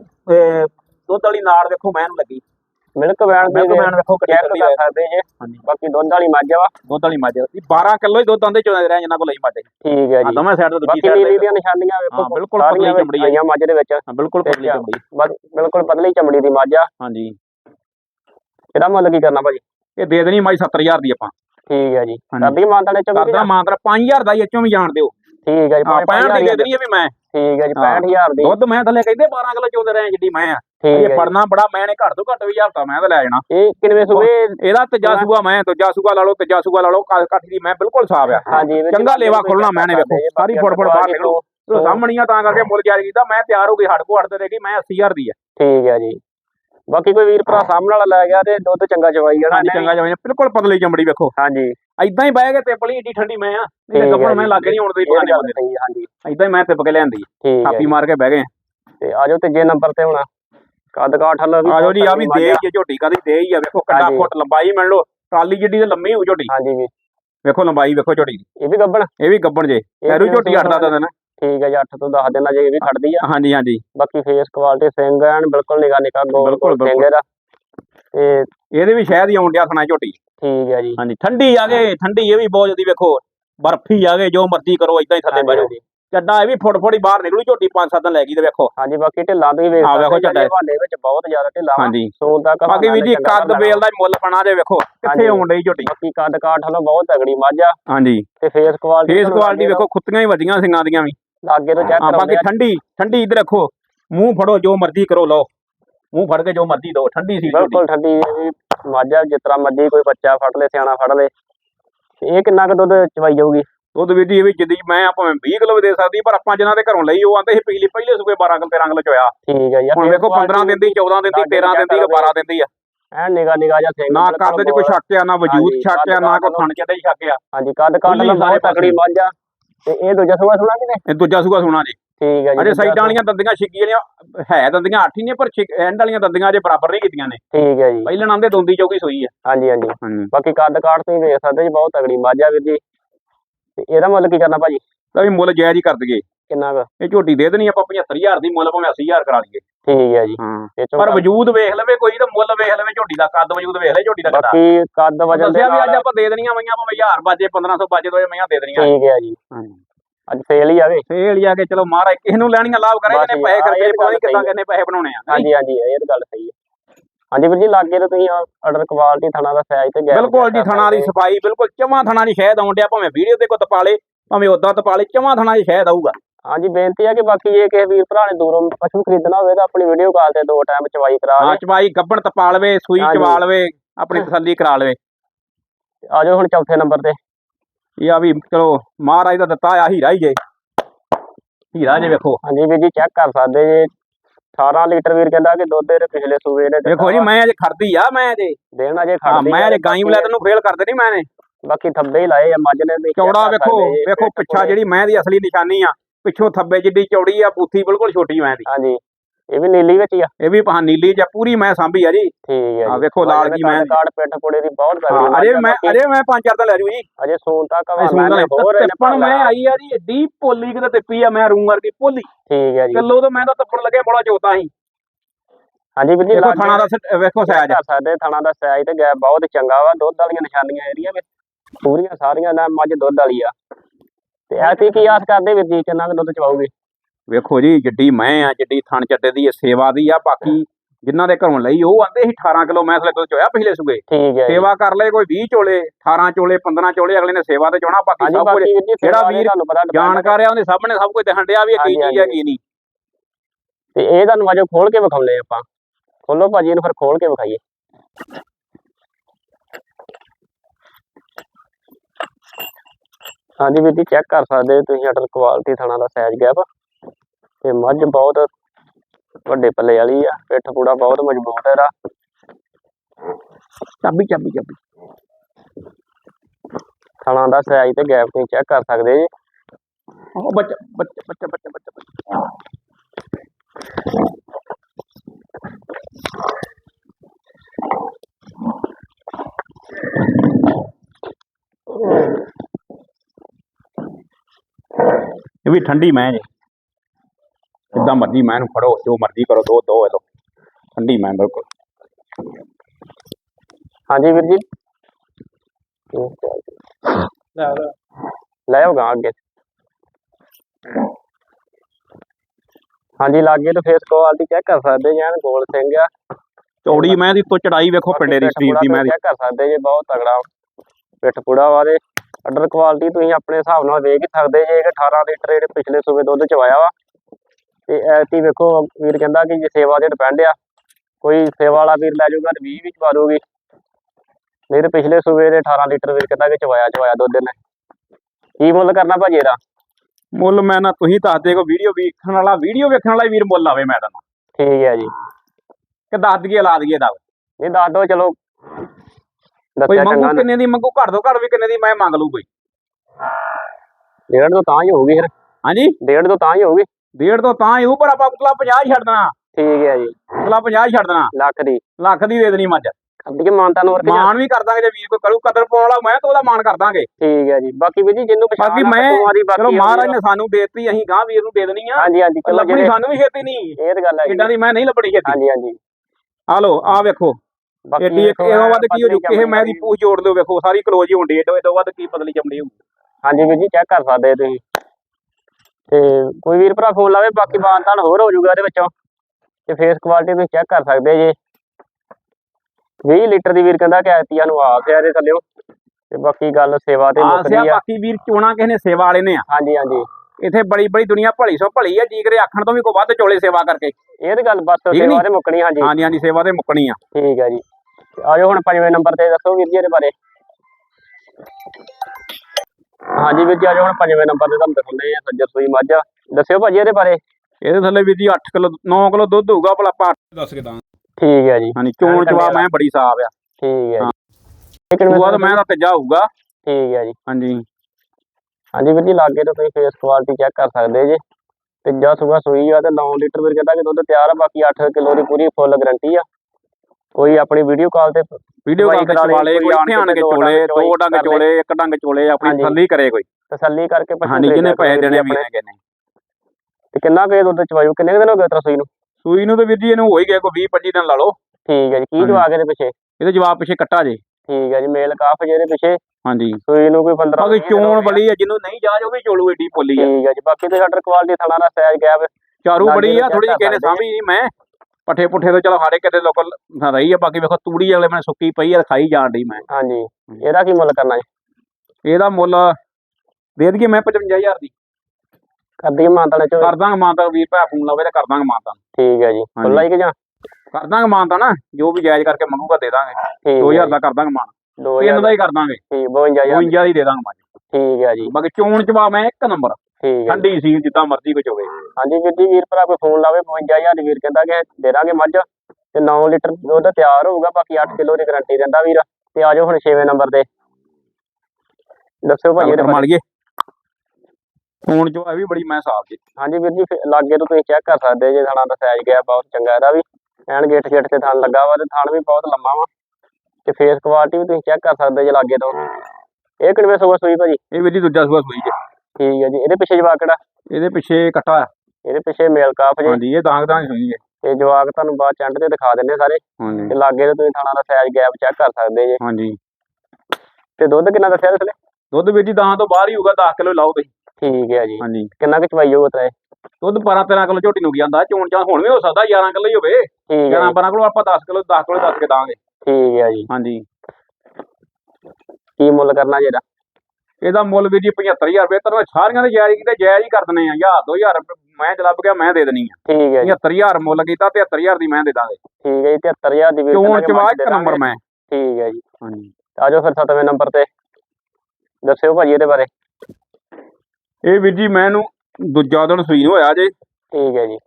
B: ਦੁੱਧ ਵਾਲੀ ਨਾੜ ਵੇਖੋ ਮੈਂ ਨੂੰ ਲੱਗੀ।
A: ਮਿਲਕ ਵੈਨ
B: ਮਿਲਕ ਵੈਨ ਵੇਖੋ ਕਿੱਡੀ
A: ਚੈੱਕ ਕਰ। ਸਕਦੇ ਜੀ।
B: ਹਾਂਜੀ।
A: ਬਾਕੀ ਦੁੱਧ ਵਾਲੀ ਮੱਝ ਵਾ।
B: ਦੁੱਧ ਵਾਲੀ ਮੱਝ ਦੀ 12 ਕਿਲੋ ਹੀ ਦੁੱਧ ਆਂਦੇ ਚੋਂ ਰਿਹਾ ਜਿੰਨਾ ਕੋਲ ਲਈ ਮੱਝ।
A: ਠੀਕ ਹੈ
B: ਹਾਂ
A: ਜੀ।
B: ਦੋਵੇਂ ਸਾਈਡ ਤੋਂ ਦੂਜੀ
A: ਬਾਕੀ
B: ਸਾਈਡ
A: ਨੀਲੀ ਦੀਆਂ ਨਿਸ਼ਾਨੀਆਂ ਵੇਖੋ।
B: ਹਾਂ, ਬਿਲਕੁਲ
A: ਸਾਰੀਆਂ
B: ਪਤਲੀ ਚਮੜੀ।
A: ਆਈਆਂ ਮੱਝ ਦੇ ਵਿੱਚ।
B: ਬਿਲਕੁਲ
A: ਤੇ
B: ਪਤਲੀ ਚਮੜੀ।
A: ਬਸ ਬਿਲਕੁਲ ਪਤਲੀ ਚਮੜੀ ਦੀ ਮੱਝ ਆ।
B: ਹਾਂਜੀ।
A: ਇਹਦਾ ਮੁੱਲ ਕੀ ਕਰਨਾ ਭਾਜੀ?
B: ਇਹ ਦੇ ਦੇਣੀ ਮਾਈ 70000 ਦੀ ਆਪਾਂ।
A: ਠੀਕ ਹੈ ਜੀ।
B: ਹਾਂਜੀ।
A: ਕਰਦੀ ਮਾਨਤਾ ਨੇ ਚੋਂ
B: ਕਰਦਾ ਮਾਤਰ 5000 ਦਾ ਵੀ ਜਾਣ ਦਿਓ।
A: ਠੀਕ ਹੈ ਜੀ
B: ਹਾਂ
A: ਪੰਜ
B: 65 ਦੀ
A: ਹਜ਼ਾਰ
B: ਦੇ ਦੇਣੀ ਹੈ ਵੀ ਮੈਂ।
A: ਠੀਕ ਹੈ ਜੀ
B: ਹਾਂ।
A: 65000 ਦੀ।
B: ਦੁੱਧ ਮੈਂ ਥੱਲੇ ਕਹਿੰਦੇ 12 ਕਿਲੋ ਚੋਂਦੇ ਰਹੇ ਜਿੱਡੀ ਮੈਂ ਆ। ਇਹ। ਪੜਨਾ ਬੜਾ ਮੈਂ ਨੇ ਘੱਟ ਤੋਂ ਘੱਟ ਵੀ ਹਫਤਾ ਮੈਂ ਤਾਂ ਲੈ ਜਾਣਾ।
A: ਇਹ ਕਿੰਨੇ ਸੂਬੇ?
B: ਇਹਦਾ ਤੀਜਾ ਸੂਆ ਮੈਂ ਤੀਜਾ ਸੂਆ ਲਾ ਲਓ ਤੀਜਾ ਸੂਆ ਲਾ ਲਓ ਦੀ ਮੈਂ ਬਿਲਕੁਲ ਸਾਫ਼ ਆ। ਚੰਗਾ ਲੇਵਾ ਖੋਲਣਾ ਮੈਂ ਨੇ ਵੇਖੋ।
A: ਬਾਕੀ
B: ਸਾਰੀ ਫੁੱਟ ਬਾਹਰ ਨਿਕਲੋ ਸਾਹਮਣੀਆਂ ਤਾਂ ਕਰਕੇ ਮੁੱਲ ਜਾਰੀ ਕੀਤਾ ਮੈਂ ਤਿਆਰ ਹੋ ਗਈ ਹੱਡ ਕੋ ਹੱਡ ਤੇ ਰਹੇਗੀ ਮੈਂ 80000 ਦੀ ਆ।
A: ਠੀਕ ਹੈ ਜੀ। ਬਾਕੀ ਕੋਈ ਵੀਰ ਭਰਾ ਸਾਹਮਣੇ ਵਾਲਾ ਲੈ ਗਿਆ ਤੇ ਦੁੱਧ ਚੰਗਾ ਚਵਾਈ ਜਾਣਾ।
B: ਹਾਂਜੀ ਚੰਗਾ ਜਿਵੇਂ ਬਿਲਕੁਲ ਪਤਲੀ ਚਮੜੀ ਵੇਖੋ।
A: ਹਾਂਜੀ।
B: ਐਦਾਂ ਹੀ ਬਹਿ ਕੇ ਤਿਪਲੀ ਏਡੀ ਠੰਡੀ ਮੈਂ ਆ।
A: ਹੈ
B: ਕੱਪੜ ਮੈਂ। ਲੱਗ ਨਹੀਂ ਆਉਣ ਦੀ
A: ਇਹ
B: ਬਹਾਨੇ
A: ਗੱਲ
B: ਬੰਦੇ।
A: ਸਹੀ ਹੈ, ਹਾਂਜੀ।
B: ਐਦਾਂ ਹੀ ਮੈਂ ਤਿਪ ਕੇ ਲਿਆਂਦੀ।
A: ਠੀਕ ਹੈ
B: ਥਾਪੀ
A: ਜੀ।
B: ਮਾਰ ਕੇ ਬਹਿ ਗਏ।
A: ਤੇ ਆਜੋ ਤੀਜੇ ਨੰਬਰ ਤੇ ਹੁਣ। ਕੱਦ ਕਾਠ ਹਲ ਵੀ
B: ਆਜੋ ਜੀ ਆ
A: ਬਹੁਤ
B: ਵੀ
A: ਤਕੜੀ
B: ਦੇ ਹੀ ਆ ਝੋਟੀ ਕਦੀ ਦੇ ਹੀ ਆ ਵੇਖੋ ਕਿੰਨਾ
A: ਹਾਂਜੀ।
B: ਫੁੱਟ ਲੰਬਾਈ ਮਿਲ ਲੋ ਟਰਾਲੀ ਜਿੱਡੀ ਤੇ ਲੰਮੀ ਹੋ ਝੋਟੀ।
A: ਹਾਂਜੀ
B: ਵੇਖੋ ਲੰਬਾਈ ਵੇਖੋ ਝੋਟੀ ਦੀ।
A: ਇਹ ਵੀ ਗੱਬਣ?
B: ਇਹ ਵੀ ਗੱਬਣ ਜੇ।
A: ਇਹ ਵੀ
B: ਝੋਟੀ
A: ਸੂਆ
B: ਅੱਠ ਦਾ ਦਿਨ
A: ਠੀਕ ਹੈ ਜੀ 8 ਤੋਂ 10 ਦਿਨਾਂ ਜੇ ਇਹ ਵੀ ਖੜਦੀ ਆ।
B: ਹਾਂਜੀ ਹਾਂਜੀ।
A: ਬਾਕੀ ਫੇਸ ਕੁਆਲਿਟੀ ਸਿੰਘ ਐਨ ਬਿਲਕੁਲ ਨਿਗਾ ਨਿਕਾ ਗੋਲ
B: ਬਿਲਕੁਲ,
A: ਗੋਲ ਸਿੰਘ ਇਹਦਾ। ਤੇ
B: ਇਹਦੇ ਵੀ ਸ਼ਾਇਦ ਹੀ ਆਉਣ ਡਿਆ ਸੁਣਾ ਝੋਟੀ।
A: ਠੀਕ ਹੈ ਜੀ।
B: ਹਾਂਜੀ ਠੰਡੀ ਆ ਗਏ ਠੰਡੀ ਇਹ ਵੀ ਬਹੁਤ ਜਲਦੀ ਵੇਖੋ ਬਰਫੀ ਆ ਗਏ ਜੋ ਮਰਜ਼ੀ ਕਰੋ ਇਦਾਂ ਹੀ ਥੱਲੇ
A: ਹਾਂਜੀ,
B: ਬਹਿ ਜਾਓ।
A: ਹਾਂਜੀ।
B: ਚੱਡਾ ਇਹ ਵੀ ਫੁੱਟ ਫੁੱਟ ਹੀ ਬਾਹਰ ਨਿਕਲੂ ਝੋਟੀ ਪੰਜ ਸੱਤ ਦਿਨ ਲੈ ਗਈ ਤੇ ਵੇਖੋ।
A: ਹਾਂਜੀ ਬਾਕੀ ਢਿੱਲਾਂ ਤੁਸੀਂ ਵੇਖ
B: ਹਾਂ, ਵੇਖੋ
A: ਜੀ ਭਾਂਡੇ ਵਿੱਚ ਬਹੁਤ ਜ਼ਿਆਦਾ ਢਿੱਲਾਂ ਵਾ।
B: ਹਾਂਜੀ।
A: ਸੋਲ ਤੱਕ
B: ਬਾਕੀ ਵੀ ਜੀ ਕੱਦ। ਬੇਲ ਦਾ ਹੀ ਮੁੱਲ ਪਣਾ ਜੇ ਵੇਖੋ ਕਿੱਥੇ
A: ਹਾਂਜੀ।
B: ਆਉਣ ਡਈ ਝੋਟੀ।
A: ਬਾਕੀ ਕੱਦ ਕਾਠ ਹਲੋ ਬਹੁਤ ਤਗੜੀ ਮੱਝ ਆ।
B: ਹਾਂਜੀ।
A: ਤੇ ਫੇਸ ਕੁਆਲਿਟੀ
B: ਫੇਸ ਕੁਆਲਿਟੀ ਵੇਖੋ ਖੁੱਤੀਆਂ ਹੀ ਵੱਜੀਆਂ ਸਿੰਘਾਂ ਦੀਆਂ ਵੀ।
A: ਅੱਗੇ ਤੋਂ ਚੈੱਕ
B: ਹਾਂ
A: ਕਰਾਉਂਦੇ
B: ਬਾਕੀ ਠੰਡੀ ਠੰਡੀ ਇੱਧਰ ਰੱਖੋ। ਮੂੰਹ ਫੜੋ ਜੋ ਮਰਜ਼ੀ ਕਰੋ ਲਓ। ਮੂੰਹ ਫੜ ਕੇ ਜੋ ਮਰਜ਼ੀ ਦੋ ਠੰਡੀ ਸੀ
A: ਬਿਲਕੁਲ ਠੰਡੀ ਮੱਝ ਆ ਜਿਸ ਤਰ੍ਹਾਂ ਮਰਜ਼ੀ ਕੋਈ ਬੱਚਾ ਫੜ ਲੇ ਸਿਆਣਾ ਫੜ ਲੇ। ਇਹ ਕਿੰਨਾ ਕੁ ਦੁੱਧ ਚਵਾਈ ਜਾਊਗੀ?
B: ਦੁੱਧ ਵੀਰ ਜੀ ਇਹ ਵੀ ਜਿੱਦੀ ਮੈਂ ਭਾਵੇਂ 20 ਕਿਲੋ ਵੀ ਦੇ ਸਕਦੀ ਪਰ ਆਪਾਂ ਜਿਨ੍ਹਾਂ ਦੇ ਘਰੋਂ ਲਈ ਉਹ ਆਂਦੇ ਸੀ ਪਿਛਲੀ ਪਹਿਲੇ ਸੂਏ 12 ਕਿਲੋ 13 ਕਿਲੋ ਚੋਇਆ।
A: ਠੀਕ ਹੈ ਜੀ
B: ਹੁਣ ਵੇਖੋ 15 ਦਿੰਦੀ 14 ਦਿੰਦੀ 13 ਦਿੰਦੀ ਕਿ 12 ਦਿੰਦੀ ਆ।
A: ਐ ਨਿਗਾ ਨਿਗਾ ਜਾਂ ਸਿੰਘ
B: ਨਾ ਕਰਦੇ ਚ ਕੋਈ ਆ ਨਾ ਵਜੂਦ
A: ਹਾਂਜੀ,
B: ਆ ਨਾ
A: ਕੱਦ
B: ਕੋਈ ਥਣ ਚੱਡੇ ਸ਼ੱਕ ਆ।
A: ਹਾਂਜੀ ਕੱਦ ਕੱਦ ਦਾ
B: ਸਾਰੇ
A: ਬਹੁਤ ਤਕੜੀ ਮੱਝ ਆ। ਤੇ ਇਹ ਦੂਜਾ ਸੂਆ ਸੁਣਾ ਕਿਨੇ?
B: ਇਹ ਦੂਜਾ ਸੂਆ ਸੁਣਾ ਜੀ।
A: ਠੀਕ ਹੈ ਜੀ
B: ਅਜੇ ਸਾਈਡਾਂ ਵਾਲੀਆਂ ਦੰਦੀਆਂ ਛਿੱਕੀਆਂ ਨੇ ਹੈ ਦੰਦੀਆਂ ਅੱਠ ਹੀ ਨੇ ਪਰ ਐਂਡ ਵਾਲੀਆਂ ਦੰਦੀਆਂ ਅਜੇ ਬਰਾਬਰ ਨਹੀਂ ਕੀਤੀਆਂ ਨੇ।
A: ਠੀਕ ਹੈ ਜੀ।
B: ਪਹਿਲਾਂ ਆਂਦੇ ਦੋਂਦੀ ਚੌਕੀ ਸੋਈ ਆ।
A: ਹਾਂਜੀ ਹਾਂਜੀ। ਬਾਕੀ ਕੱਦ ਕਾਠ ਤੁਸੀਂ ਵੇਖ ਸਕਦੇ ਜੀ ਬਹੁਤ ਤਗੜੀ ਮੱਝ ਵੀਰ ਜੀ। ਤੇ ਇਹਦਾ ਮੁੱਲ ਕੀ ਕਰਨਾ ਭਾਜੀ?
B: ਤਾਂ ਵੀ ਮੁੱਲ ਜਾਇਜ਼ ਹੀ ਕਰ ਦਈਏ।
A: ਕਿੰਨਾ ਕੁ?
B: ਇਹ ਝੋਟੀ ਦੇ ਦੇਣੀ ਆਪਾਂ 75000 ਦੀ ਮੁੱਲ ਭਾਵੇਂ 80000 ਕਰਾ ਲਈਏ।
A: ਠੀਕ ਹੈ ਜੀ।
B: ਹਾਂ।
A: ਇਹ ਚੋਂ
B: ਪਰ ਵਜੂਦ ਵੇਖ ਲਵੇ ਕੋਈ ਤਾਂ ਮੁੱਲ ਵੇਖ ਲਵੇ ਝੋਟੀ ਦਾ ਕੱਦ ਵਜੂਦ ਵੇਖ ਲੈ ਝੋਟੀ ਦਾ ਕਿੱਦਾਂ।
A: ਬਾਕੀ ਕੱਦ ਵਜਨ ਦੇ
B: ਦੱਸਿਆ ਵੀ ਅੱਜ
A: ਨਾਲ
B: ਆਪਾਂ ਦੇ ਦੇਣੀਆਂ ਮਈਆਂ ਭਾਵੇਂ 1000 ਬਾਜੇ 1500 ਬਾਜੇ ਦੋ ਮਈਆਂ ਦੇ ਦੇਣੀਆਂ।
A: ਠੀਕ ਹੈ ਜੀ। ਅੱਜ ਫੇਲ ਹੀ ਆਵੇ
B: ਫੇਲ ਜਾ ਕੇ ਚਲੋ ਮਹਾਰਾਜ ਕਿਸੇ ਨੂੰ ਲੈਣੀਆਂ ਲਾਭ ਕਰੇ
A: ਬਸ ਜੀ,
B: ਪੈਸੇ
A: ਹਾਂ,
B: ਖਰਚੇ
A: ਇਹ
B: ਪਤਾ ਨਹੀਂ
A: ਗੱਲ
B: ਕਿੱਦਾਂ ਕਿੰਨੇ ਪੈਸੇ ਬਣਾਉਣੇ ਆ।
A: ਹਾਂਜੀ ਹਾਂਜੀ ਇਹ ਤਾਂ ਗੱਲ ਸਹੀ ਹੈ। ਹਾਂਜੀ ਵੀਰ ਜੀ ਲਾਗੇ ਤੇ ਤੁਸੀਂ ਆਰਡਰ ਕੁਆਲਿਟੀ ਥਣਾ ਦਾ ਸਾਈਜ਼ ਤੇ ਗੈਪ
B: ਬਿਲਕੁਲ ਜੀ ਥਣਾ ਦੀ ਸਫ਼ਾਈ ਬਿਲਕੁਲ ਚਵਾਂ ਥਣਾ ਦੀ ਸ਼ਹਿਦ ਆਉਣ ਡਿਆ ਭਾਵੇਂ ਵੀਡੀਓ ਤੇ ਕੋ ਤਪਾਲੇ ਭਾਵੇਂ ਉਦਾਂ ਤਪਾਲੇ ਚਵਾਂ ਥਣਾ ਦੀ ਸ਼ਹਿਦ ਆਊਗਾ।
A: ਹਾਂਜੀ ਬੇਨਤੀ ਹੈ ਕਿ ਬਾਕੀ ਜੇ ਕਿਸੇ ਵੀਰ ਭਰਾ ਨੇ ਦੂਰੋਂ ਪਸ਼ੂ ਖਰੀਦਣਾ ਹੋਵੇ ਤਾਂ ਆਪਣੀ ਵੀਡੀਓ ਕਾਲ ਤੇ ਦੋ ਟਾਈਮ ਚਵਾਈ ਕਰਾ
B: ਹਾਂ ਚਵਾਈ ਗੱਬਣ ਤਪਾ ਲਵੇ ਸੂਈ
A: ਹਾਂਜੀ।
B: ਚਵਾ ਲਵੇ ਆਪਣੀ ਤਸੱਲੀ ਕਰਾ ਲਵੇ।
A: ਆਜੋ ਹੁਣ ਚੌਥੇ ਨੰਬਰ ਤੇ।
B: ਇਹ ਆ ਵੀ ਚਲੋ ਮਹਾਰਾਜ ਦਾ ਦਿੱਤਾ ਆ ਹੀਰਾ ਹੀ ਜੇ। ਹੀਰਾ ਜੇ ਵੇਖੋ।
A: ਹਾਂਜੀ ਵੀਰ ਜੀ ਚੈੱਕ ਕਰ ਸਕਦੇ ਜੇ। 18 ਲੀਟਰ ਵੀਰ ਕਹਿੰਦਾ ਕਿ ਦੁੱਧ ਦੇ ਪਿਛਲੇ ਸੂਬੇ ਨੇ
B: ਵੇਖੋ ਜੀ ਮੈਂ ਅਜੇ ਖੜਦੀ ਆ ਮੈਂ ਅਜੇ।
A: ਦੇਣਾ ਜੇ
B: ਹਾਂ
A: ਖੜਦੀ
B: ਮੈਂ
A: ਆ,
B: ਅਜੇ ਗਾਈ
A: ਬਾਕੀ-
B: ਬਲੇ ਤੈਨੂੰ ਫੇਲ ਕਰ ਦੇਣੀ ਮੈਂ ਨੇ
A: ਬਾਕੀ ਥੱਬੇ ਹੀ ਲਾਏ ਆ ਮੱਝ ਨੇ ਵੀ
B: ਚੌੜਾ
A: ਕਰ
B: ਵੇਖੋ
A: ਸਕਦੇ ਜੇ,
B: ਵੇਖੋ ਪਿੱਛਾ। ਜਿਹੜੀ ਮੈਂ ਦੀ ਅਸਲੀ ਨਿਸ਼ਾਨੀ ਆ। ਪਿੱਛੋਂ ਥੱਬੇ ਜਿੱਡੀ ਚੌੜੀ ਆ ਬੂਥੀ ਬਿਲਕੁਲ ਛੋਟੀ ਮੈਂ ਦੀ
A: ਹਾਂਜੀ ਇਹ ਵੀ ਨੀਲੀ ਵਿੱਚ ਹੀ ਆ।
B: ਇਹ ਵੀ ਪਹਾਂ ਨੀਲੀ ਜਾਂ ਪੂਰੀ ਮੈਂ ਸਾਂਭੀ ਆ ਜੀ।
A: ਠੀਕ ਹੈ
B: ਵੇਖੋ ਲਾਲ ਜੀ ਮੈਂ
A: ਕਾਰਡ ਪਿੱਠ ਪੁੜੇ ਦੀ ਬਹੁਤ ਮੱਝ ਆ,
B: ਮੈਂ ਅਜੇ ਮੈਂ ਪੰਜ ਚਾਰ ਤਾਂ ਲੈ ਜੂ ਜੀ।
A: ਅਜੇ ਸੂਨ ਤੱਕ
B: ਸੁਣਦਾ
A: ਮੈਂ ਹੋਰ
B: ਟੱਪਣ ਮੈਂ। ਆਈ ਆ ਜੀ ਏਡੀ ਪੋਲੀ ਕਿਤੇ ਟਿੱਪੀ ਆ ਮੈਂ ਰੂੰ ਵਰਗੀ ਪੋਲੀ
A: ਠੀਕ ਹੈ ਜੀ।
B: ਕਿਲੋ ਤੋਂ ਮੈਂ ਤਾਂ ਟੱਪਣ ਲੱਗਿਆ ਬੜਾ ਚੋਤਾ ਸੀ।
A: ਹਾਂਜੀ ਵੀਰ ਜੀ
B: ਵੇਖੋ
A: ਲਾਗੇ
B: ਥਾਣਾ ਦਾ ਵੇਖੋ ਸਾਇਜ
A: ਕਰ ਸਕਦੇ ਥਣਾ ਦਾ ਸਾਈਜ਼ ਤੇ ਬਹੁਤ ਚੰਗਾ ਵਾ ਦੁੱਧ ਵਾਲੀਆਂ ਨਿਸ਼ਾਨੀਆਂ ਵੀ ਪੂਰੀਆਂ ਸਾਰੀਆਂ ਨਾ ਮੱਝ ਦੁੱਧ ਵਾਲੀ ਆ। ਤੇ ਐਤੀ ਕੀ ਆਸ ਕਰਦੇ ਵੀਰ ਜੀ ਕਿੰਨਾ ਕੁ ਦੁੱਧ ਚਵਾਉਗੇ
B: ਵੇਖੋ ਜੀ ਜਿੱਡੀ ਮੈਂ ਆ ਜਿੱਡੀ ਥਣ ਚੱਡੇ ਦੀ ਇਹ ਸੇਵਾ ਦੀ ਆ ਬਾਕੀ ਜਿਨ੍ਹਾਂ ਦੇ ਘਰੋਂ ਲਈ ਉਹ ਆਂਦੇ ਸੀ 18 ਕਿਲੋ ਮੈਂ ਥਲੇ ਦੁੱਧ ਚੋਇਆ ਪਿਛਲੇ ਸੂਏ।
A: ਠੀਕ ਹੈ ਜੀ।
B: ਸੇਵਾ ਕਰ ਲਏ ਕੋਈ 20 ਚੋਲੇ 18 ਚੋਲੇ 15 ਚੋਲੇ ਅਗਲੇ ਨੇ ਸੇਵਾ ਤੇ ਚੋਣਾ ਬਾਕੀ
A: ਹਾਂਜੀ
B: ਸਭ ਕੁਝ
A: ਬਾਕੀ ਵੀਰ ਜੀ
B: ਜਿਹੜਾ ਵੀਰ
A: ਤੁਹਾਨੂੰ ਪਤਾ depend
B: ਜਾਣਕਾਰ ਆ ਉਹਨੇ ਸਭ ਨੇ ਸਭ ਕੁਝ ਦਿਖਣ ਡਿਆ ਵੀ ਇਹ ਕੀ
A: ਹਾਂਜੀ,
B: ਚੀਜ਼ ਹੈ ਕੀ ਨਹੀਂ।
A: ਤੇ ਇਹ ਤੁਹਾਨੂੰ ਅਜੇ ਖੋਲ ਕੇ ਵਿਖਾਉਂਦੇ ਆਪਾਂ। ਖੋਲੋ ਭਾਜੀ ਇਹਨੂੰ ਫਿਰ ਖੋਲ ਕੇ ਵਿਖਾਈਏ। ਹਾਂਜੀ ਵੀਰ ਜੀ ਚੈੱਕ ਕਰ ਸਕਦੇ ਤੁਸੀਂ ਅਟਲ ਕੁਆਲਿਟੀ ਥਣਾ ਦਾ ਸਾਈਜ਼ ਗੈਪ ਤੇ ਮੱਝ ਬਹੁਤ ਵੱਡੇ ਪੱਲੇ ਵਾਲੀ ਆ ਪਿੱਠ ਪੂੜਾ ਬਹੁਤ ਮਜ਼ਬੂਤ ਹੈ ਇਹਦਾ।
B: ਚਾਬੀ ਚਾਬੀ ਚਾਬੀ।
A: ਥਣਾ ਦਾ ਸਾਈਜ਼ ਤੇ ਗੈਪ ਤੁਸੀਂ ਚੈੱਕ ਕਰ ਸਕਦੇ ਜੀ।
B: ਉਹ ਬੱਚਾ ਬੱਚਾ ਬੱਚਾ ਬੱਚਾ ਬੱਚਾ ਬੱਚਾ। ਇਹ ਵੀ ਠੰਡੀ ਮੈਂ ਜੀ। ਜਿੱਦਾਂ ਮਰਜ਼ੀ ਮੈਂ ਨੂੰ ਫੜੋ ਜੋ ਮਰਜ਼ੀ ਕਰੋ ਦੋ ਦੋ ਇਹ ਲੋ ਠੰਡੀ ਮੈਂ ਬਿਲਕੁਲ।
A: ਹਾਂਜੀ ਵੀਰ ਜੀ। ਲੈ ਆਓਗਾ ਅੱਗੇ। ਹਾਂਜੀ ਲਾਗੇ ਤੋਂ ਫੇਸ ਕੁਆਲਿਟੀ ਚੈੱਕ ਕਰ ਸਕਦੇ ਜੀ ਗੋਲ ਸਿੰਘ ਆ।
B: ਚੌੜੀ ਮੈਂ ਦੀ ਤੋਂ ਚੜਾਈ ਵੇਖੋ ਪਿੰਡੇ ਦੀ ਸਰੀਰ ਦੀ ਮੈਂ ਦੀ
A: ਚੈੱਕ ਕਰ ਸਕਦੇ ਜੀ ਬਹੁਤ ਤਗੜਾ ਪਿੱਠ ਪੂੜਾ ਵਾ ਦੇ ਆਰਡਰ ਕੁਆਲਿਟੀ ਤੁਸੀਂ ਆਪਣੇ ਹਿਸਾਬ ਨਾਲ ਵੇਖ ਹੀ ਸਕਦੇ ਜੇ ਕਿ 18 ਲੀਟਰ ਜਿਹੜੇ ਪਿਛਲੇ ਸੂਬੇ ਦੁੱਧ ਚਵਾਇਆ ਵਾ ਤੇ ਐਤੀ ਵੇਖੋ ਵੀਰ ਕਹਿੰਦਾ ਕਿ ਜੇ ਸੇਵਾ ਤੇ ਡਿਪੈਂਡ ਆ ਕੋਈ ਸੇਵਾ ਵਾਲਾ ਵੀਰ ਲੈ ਜਾਊਗਾ ਤੇ 20 ਵੀ ਚਵਾ ਦੂਗੀ ਤੇ ਪਿਛਲੇ ਸੂਬੇ ਦੇ 18 ਲੀਟਰ ਵੀਰ ਕਹਿੰਦਾ ਕਿ ਚਵਾਇਆ ਚਵਾਇਆ ਦੁੱਧ ਨੇ ਕੀ ਮੁੱਲ ਕਰਨਾ ਭਾਜੀ ਇਹਦਾ?
B: ਮੁੱਲ ਮੈਂ ਨਾ ਤੁਸੀਂ ਦੱਸ ਦੇ ਕੋ ਵੀਡੀਓ ਵੇਖਣ ਵਾਲਾ ਵੀਡੀਓ ਵੇਖਣ ਵਾਲਾ ਵੀਰ ਮੁੱਲ ਆਵੇ ਮੈਂ ਤਾਂ
A: ਠੀਕ ਹੈ ਜੀ।
B: ਕਿ ਦੱਸ ਦਈਏ ਲਾ ਦਈਏ ਦਾ
A: ਨਹੀਂ ਦੱਸ ਦਿਓ ਚਲੋ ਦੱਸਿਆ
B: ਮੰਗੂ
A: ਚੰਗਾ ਨਾ।
B: ਕਿੰਨੇ ਦੀ ਮੰਗੂ ਘੱਟ ਤੋਂ ਘੱਟ ਵੀ ਕਿੰਨੇ ਦੀ ਮੈਂ ਮੰਗ ਲੂ ਕੋਈ
A: ਡੇਢ ਤੋਂ ਤਾਂ ਹੀ ਹੋਊਗੀ ਫਿਰ।
B: ਹਾਂਜੀ?
A: ਡੇਢ ਤੋਂ ਤਾਂ ਹੀ ਹੋਊਗੀ।
B: ਡੇਢ ਤੋਂ ਤਾਂ ਹੀ ਉਹ ਪਰ ਆਪਾਂ ਉਤਲਾ 50 ਹੀ ਛੱਡ ਦੇਣਾ।
A: ਠੀਕ ਹੈ ਜੀ।
B: ਉਤਲਾ 50 ਹੀ ਛੱਡ ਦੇਣਾ।
A: ਲੱਖ ਦੀ।
B: ਲੱਖ ਦੀ ਦੇ ਦੇਣੀ ਮੱਝ।
A: ਅੱਧੀ ਕੇ ਮਾਨਤਾ ਨੂੰ ਹੋਰ ਕਿ
B: ਮਾਨ ਵੀ ਕਰ ਦਾਂਗੇ ਜੇ ਵੀਰ ਕੋਈ ਕਰੂ ਕਦਰ ਪਾਉਣ ਵਾਲਾ ਮੈਂ ਤਾਂ ਉਹਦਾ ਮਾਨ ਕਰ ਦਾਂਗੇ।
A: ਠੀਕ ਹੈ ਜੀ। ਬਾਕੀ ਵੀ ਜੀ ਜਿਹਨੂੰ ਪਛਾਣ
B: ਬਾਕੀ
A: ਆ
B: ਮੈਂ-
A: ਦੀ ਬਾਕੀ
B: ਚਲੋ ਮਹਾਰਾਜ
A: ਵੀਰ-
B: ਨੇ ਸਾਨੂੰ ਦੇਤੀ ਅਸੀਂ ਗਾਂ ਵੀਰ ਨੂੰ ਦੇ ਦੇਣੀ ਆ।
A: ਹਾਂਜੀ ਹਾਂਜੀ ਚਲੋ
B: ਲੱਭਣੀ
A: ਜਿਹੜੇ
B: ਸਾਨੂੰ ਵੀ ਛੇਤੀ ਨਹੀਂ।
A: ਇਹ ਤਾਂ ਗੱਲ ਹੈ
B: ਏਦਾਂ ਦੀ ਮੈਂ ਨਹੀਂ ਲੱਭਣੀ ਛੇਤੀ।
A: ਹਾਂਜੀ ਹਾਂਜੀ।
B: ਆ ਲੋ ਆ ਵੇਖੋ।
A: ਬਾਕੀ ਵੇਖੋ
B: ਇਹੋ ਵੱਧ ਕੀ ਹੋ ਜੂ ਕਿਸੇ ਮੈਂ ਦੀ ਪੂਛ ਜੋੜ ਲਿਓ ਵੇਖੋ ਸਾਰੀ ਕਲੋਜ਼ ਹੀ ਹੁੰਦੀ ਏਡੋ ਏਡੋ ਵੱਧ ਕੀ ਪਤਲੀ ਚਮੜੀ ਹੋਊ
A: ਹਾਂਜੀ ਵੀਰ ਜੀ ਚੈੱਕ ਕਰ ਸਕਦੇ ਤੁਸੀਂ। ਤੇ ਕੋਈ ਵੀਰ ਭਰਾ ਫੋਨ ਲਾਵੇ ਬਾਕੀ ਬਾਨਤਾਨ ਹੋਰ ਹੋ ਜਾਊਗਾ ਇਹਦੇ ਵਿੱਚੋਂ। ਤੇ ਫੇਸ ਕੁਆਲਿਟੀ ਤੁਸੀਂ ਚੈੱਕ ਕਰ ਸਕਦੇ ਜੇ। 20 ਲੀਟਰ ਦੀ ਵੀਰ ਕਹਿੰਦਾ ਕਿ ਐਤੀਆਂ ਨੂੰ ਆਸ ਆ ਇਹਦੇ ਤੇ ਬਾਕੀ ਗੱਲ ਸੇਵਾ ਤੇ ਮੁੱਕਦੀ ਆ
B: ਬਾਕੀ ਵੀਰ ਚੋਣਾ ਕਿਸੇ ਨੇ ਸੇਵਾ ਵਾਲੇ ਨੇ ਆ।
A: ਹਾਂਜੀ ਹਾਂਜੀ।
B: ਇੱਥੇ ਬੜੀ ਬੜੀ ਦੁਨੀਆ ਭਲੀ ਸੋ ਭਲੀ ਆ ਜੀ ਕਰੇ ਆਖਣ ਤੋਂ ਵੀ ਕੋਈ ਵੱਧ ਚੋਲੇ ਸੇਵਾ ਕਰਕੇ।
A: ਇਹ ਤਾਂ ਗੱਲ ਬਸ ਸੇਵਾ? ਤੇ ਮੁੱਕਣੀ ਹਾਂਜੀ।
B: ਹਾਂਜੀ ਹਾਂਜੀ ਸੇਵਾ ਤੇ ਮੁੱਕਣੀ ਆ।
A: ਠੀਕ ਹੈ ਜੀ। ਆਜੋ ਹੁਣ ਪੰਜਵੇਂ ਨੰਬਰ ਤੇ ਦੱਸੋ ਵੀਰ ਜੀ ਇਹਦੇ ਬਾਰੇ। ਹਾਂਜੀ ਵੀਰ ਜੀ ਅੱਜ ਹੁਣ ਪੰਜਵੇਂ ਨੰਬਰ ਤੇ ਤੁਹਾਨੂੰ ਦਿਖਾਉਂਦੇ ਆ ਸੱਜਰ ਸੂਈ ਮੱਝ। ਦੱਸਿਓ ਭਾਜੀ ਇਹਦੇ ਬਾਰੇ।
B: ਇਹਦੇ ਥੱਲੇ ਵੀਰ ਜੀ 8 ਕਿਲੋ 9 ਕਿਲੋ ਦੁੱਧ ਹੋਊਗਾ ਭਲਾ ਆਪਾਂ ਦੱਸ ਕੇ ਦਾਂ
A: ਠੀਕ ਹੈ ਜੀ।
B: ਹਾਂਜੀ ਚੋਣ ਚਵਾ ਮੈਂ ਬੜੀ ਸਾਫ਼ ਆ।
A: ਠੀਕ ਹੈ। ਜੀ।
B: ਉਹ ਤਾਂ ਮੈਂ ਤਾਂ ਤੇਜਾ ਹੋਊਗਾ।
A: ਠੀਕ ਹੈ ਜੀ।
B: ਹਾਂਜੀ।
A: ਹਾਂਜੀ ਵੀਰ ਜੀ ਲਾਗੇ ਤੋਂ ਤੁਸੀਂ ਫੇਸ ਕੁਆਲਿਟੀ ਚੈੱਕ ਕਰ ਸਕਦੇ ਜੇ। ਤੀਜਾ ਸੂਆ ਸੂਈ ਆ ਤੇ 9 ਲੀਟਰ ਵੀਰ ਕਹਿੰਦਾ ਕਿ ਦੁੱਧ ਤਿਆਰ ਆ ਬਾਕੀ 8 ਕਿਲੋ ਦੀ ਪੂਰੀ ਫੁੱਲ ਗਾਰੰਟੀ ਆ। ਕੋਈ ਆਪਣੀ ਵੀਡੀਓ ਕਾਲ ਤੇ
B: ਵੀਡੀਓ ਕਾਲ ਤੇ ਚਵਾਲੇ
A: ਕੋਈ ਆਣ ਕੇ
B: ਚੋਲੇ ਦੋ ਡੰਗ। ਚੋਲੇ ਇੱਕ ਡੰਗ ਚੋਲੇ ਆਪਣੀ। ਥੱਲੀ ਕਰੇ ਕੋਈ।
A: ਤਸੱਲੀ ਕਰਕੇ ਪਸ਼ੂ
B: ਹਾਂਜੀ
A: ਕਰੋ
B: ਪੈਸੇ ਦੇਣੇ ਵੀ। ਹੈਗੇ ਨੇ?
A: ਤੇ ਕਿੰਨਾ ਕੁ ਦੁੱਧ ਚਵਾਇਓ ਕਿੰਨੇ ਦਿਨ ਹੋ ਗਏ ਤੇਰਾ ਸੂਈ ਨੂੰ?
B: ਸੂਈ ਨੂੰ ਤੇ ਵੀਰ ਜੀ ਇਹਨੂੰ ਹੋ ਹੀ ਗਿਆ ਕੋਈ 20 25 ਦਿਨ ਲਾ ਲਓ।
A: ਠੀਕ ਹੈ ਜੀ। ਕੀ
B: ਹਾਂਜੀ।
A: ਜਵਾ ਕੇ ਦੇ ਪਿੱਛੇ?
B: ਇਹਦੇ ਜਵਾਬ ਪਿੱਛੇ ਕੱਟਾ ਜੇ।
A: ਠੀਕ ਹੈ ਜੀ ਮੇਲ ਕਾਫ ਜਿਹਦੇ ਪਿੱਛੇ।
B: ਹਾਂਜੀ।
A: ਸੂਈ ਨੂੰ ਕੋਈ 15
B: ਬਾਕੀ ਚੋਣ ਬੜੀ ਆ ਜਿਹਨੂੰ ਨਹੀਂ ਜਾਜ ਉਹ ਵੀ ਚੋਲੂ ਏਡੀ ਪੋਲੀ ਆ।
A: ਠੀਕ ਹੈ ਜੀ। ਬਾਕੀ ਤੇ ਆਰਡਰ ਕੁਆਲਿਟੀ ਥਾਣਾ ਦਾ ਸਾਈਜ਼ ਗੈਪ
B: ਚਾਰੂ ਬੜੀ ਆ ਥੋੜੀ ਜਿਹੀ
A: ਕਰ
B: ਸਾਂਭੀ ਨਹੀਂ ਮੈਂ ਪੱਠੇ ਪੁੱਠੇ ਤੋਂ ਚਲੋ ਸਾਡੇ ਕਿਤੇ ਲੋਕਲ ਰਹੀ ਆ ਬਾਕੀ ਵੇਖੋ ਤੂੜੀ ਅਗਲੇ ਮੈਂ ਸੁੱਕੀ ਪਈ ਆ ਖਾਈ ਜਾਣ ਡਈ ਮੈਂ।
A: ਹਾਂਜੀ ਇਹਦਾ ਕੀ ਮੁੱਲ ਕਰਨਾ ਜੀ?
B: ਇਹਦਾ ਮੁੱਲ ਦੇ ਦਈਏ ਮੈਂ 55000 ਦੀ।
A: ਕਰਦੀ ਮਾਨਤਾ ਨੇ ਚੋ।
B: ਕਰ ਦਾਂਗਾ ਮਾਨਤਾ ਵੀਰ ਭਾ ਫੋਨ ਲਾਵੇ ਤਾਂ ਕਰ ਦਾਂਗਾ ਮਾਨਤਾ
A: ਠੀਕ ਹੈ ਜੀ। ਖੁੱਲਾ ਹੀ ਕਿ ਜਾਂ?
B: ਕਰ ਦਾਂਗਾ ਮਾਨਤਾ ਨਾ ਜੋ ਵੀ ਜਾਇਜ਼ ਕਰਕੇ ਮੰਗੂਗਾ ਦੇ ਦਾਂਗੇ।
A: ਠੀਕ
B: 2000 ਦਾ ਕਰ ਦਾਂਗਾ ਮਾਨ।
A: 2000
B: ਤਿੰਨ ਦਾ ਹੀ ਕਰ ਦਾਂਗੇ।
A: ਠੀਕ 52000
B: 52 ਦੀ। ਦੇ ਦਾਂਗਾ ਮਾਨ।
A: ਠੀਕ ਹੈ ਜੀ।
B: ਬਾਕੀ ਚੋਣ ਚਵਾ ਮੈਂ ਇੱਕ ਨੰਬਰ।
A: ਠੀਕ ਹੈ।
B: ਠੰਡੀ ਸੀ ਜਿੱਦਾਂ ਮਰਜ਼ੀ ਕੁਝ ਹੋਵੇ।
A: ਹਾਂਜੀ ਵੀਰ ਜੀ ਵੀਰ ਭਰਾ ਕੋਈ ਫੋਨ ਲਾਵੇ 55000 ਵੀਰ ਕਹਿੰਦਾ ਕਿ ਦੇ ਦਾਂਗੇ ਮੱਝ ਤੇ 9 ਲੀਟਰ ਦੁੱਧ ਤਿਆਰ ਹੋਊਗਾ ਬਾਕੀ 8 ਕਿਲੋ ਦੀ ਗਾਰੰਟੀ ਦਿੰਦਾ ਵੀਰ। ਤੇ ਆਜੋ ਹੁਣ 6ਵੇਂ ਨੰਬਰ ਤੇ। ਦੱਸਿਓ ਭਾਜੀ ਇਹਦੇ
B: ਕਰ
A: ਬਾਰੇ।
B: ਲਈਏ ਚੋਣ ਚਵਾ ਵੀ ਬੜੀ ਮੈਂ ਸਾਫ਼ ਜੀ
A: ਹਾਂਜੀ ਵੀਰ ਜੀ ਲਾਗੇ ਤੋਂ ਤੁਸੀਂ ਚੈੱਕ ਕਰ ਸਕਦੇ ਜੇ ਥਾਣਾ ਦਾ ਸਾਈਜ਼ ਗਿਆ ਬਹੁਤ ਚੰਗਾ ਇਹਦਾ ਵੀ। ਐਨ ਗੇਟ ਗੇਟ ਤੇ ਥਣ ਲੱਗਾ ਵਾ ਤੇ ਥਣ ਵੀ ਬਹੁਤ ਲੰਮਾ ਵਾ। ਤੇ ਫੇਸ ਕੁਆਲਿਟੀ ਵੀ ਤੁਸੀਂ ਚੈੱਕ ਕਰ ਸਕਦੇ ਜੇ ਲਾਗੇ ਤੋਂ। ਇਹ ਕਿੰਨਵੇਂ ਸੂਆ ਸੂਈ ਭਾਜੀ?
B: ਇਹ ਵੀ ਜੀ ਦੂਜਾ ਸੂਆ ਸੂਈ ਜੇ
A: ਠੀਕ ਹੈ ਜੀ। ਇਹਦੇ ਪਿੱਛੇ ਜਵਾਕ ਕਿਹੜਾ?
B: ਇਹਦੇ ਪਿੱਛੇ ਕੱਟਾ।
A: ਇਹਦੇ ਪਿੱਛੇ ਮੇਲ ਕਾਫ ਜੇ
B: ਹਾਂਜੀ ਇਹ ਦਾਗ ਦਾਗ ਸੂਈ ਜੇ
A: ਤੇ ਜਵਾਕ ਤੁਹਾਨੂੰ ਬਾਅਦ ਚੰਡ ਤੇ ਦਿਖਾ ਦਿੰਦੇ ਸਾਰੇ। ਤੇ ਲਾਗੇ ਤੋਂ ਤੁਸੀਂ ਥਾਣਾ ਦਾ ਸਾਈਜ਼ ਗੈਪ ਚੈੱਕ ਕਰ ਸਕਦੇ ਜੇ।
B: ਹਾਂਜੀ।
A: ਤੇ ਦੁੱਧ ਕਿੰਨਾ ਦੱਸਿਆ ਇਸ ਵੇਲੇ
B: ਦੁੱਧ ਵੀਰ ਜੀ 10 ਤੋਂ ਬਾਹਰ ਹੀ ਹੋਊਗਾ 10 ਕਿਲੋ ਲਾਓ ਤੁਸੀਂ।
A: ਠੀਕ ਹੈ ਜੀ।
B: ਹਾਂਜੀ।
A: ਕਿੰਨਾ ਕੁ ਚਵਾਈ ਹੋਊਗਾ ਤੇਰੇ
B: ਦੁੱਧ 12 13 ਕਿਲੋ ਝੋਟੀ ਨੂੰ ਕੀ ਆਂਦਾ ਚੋਣ ਚਾਹ ਹੁਣ ਵੀ ਹੋ ਸਕਦਾ 11 ਕਿਲੋ ਹੀ ਹੋਵੇ।
A: ਠੀਕ ਹੈ
B: 11
A: ਜੀ,
B: 12 ਕਿਲੋ ਆਪਾਂ 10 ਕਿਲੋ 10 ਕਿਲੋ ਦੱਸ ਕੇ ਦਾਂਗੇ।
A: ਠੀਕ ਹੈ ਜੀ।
B: ਹਾਂਜੀ।
A: ਕੀ ਮੁੱਲ ਕਰਨਾ ਜੀ ਇਹਦਾ
B: ਮੁੱਲ ਵੀਰ ਜੀ 75000 ਰੁਪਏ ਤਰ੍ਹਾਂ ਸਾਰੀਆਂ ਦੇ ਜਾਇਜ਼ ਕੀਤੇ ਜਾਇਜ਼ ਹੀ ਕਰ ਦਨੇ ਆ। 1000 2000 ਮੈਂ ਲੱਭ ਗਿਆ ਮੈਂ ਦੇ ਦੇਣੀ ਆ।
A: ਠੀਕ ਹੈ ਜੀ।
B: 75000 ਮੁੱਲ ਕੀਤਾ 73000 ਦੀ ਮੈਂ ਦੇ ਦਾਂਗੇ।
A: ਠੀਕ ਹੈ ਜੀ 73000 ਦੀ ਵੀਰ
B: ਚੋਣ
A: ਕਹਿੰਦਾ ਕਿ
B: ਚਵਾ
A: ਮੱਝ
B: ਇੱਕ
A: ਦੇ
B: ਨੰਬਰ। ਮੈਂ?
A: ਠੀਕ ਹੈ ਜੀ।
B: ਹਾਂਜੀ।
A: ਆਜੋ ਫਿਰ ਸੱਤਵੇਂ ਨੰਬਰ ਤੇ। ਦੱਸਿਓ ਭਾਜੀ ਇਹਦੇ ਬਾਰੇ।
B: ਇਹ ਵੀਰ ਜੀ ਮੈਨੂੰ ਦੂਜਾ ਦਿਨ ਸੂਈ ਹੋਇਆ ਜੇ।
A: ਠੀਕ ਹੈ ਜੀ।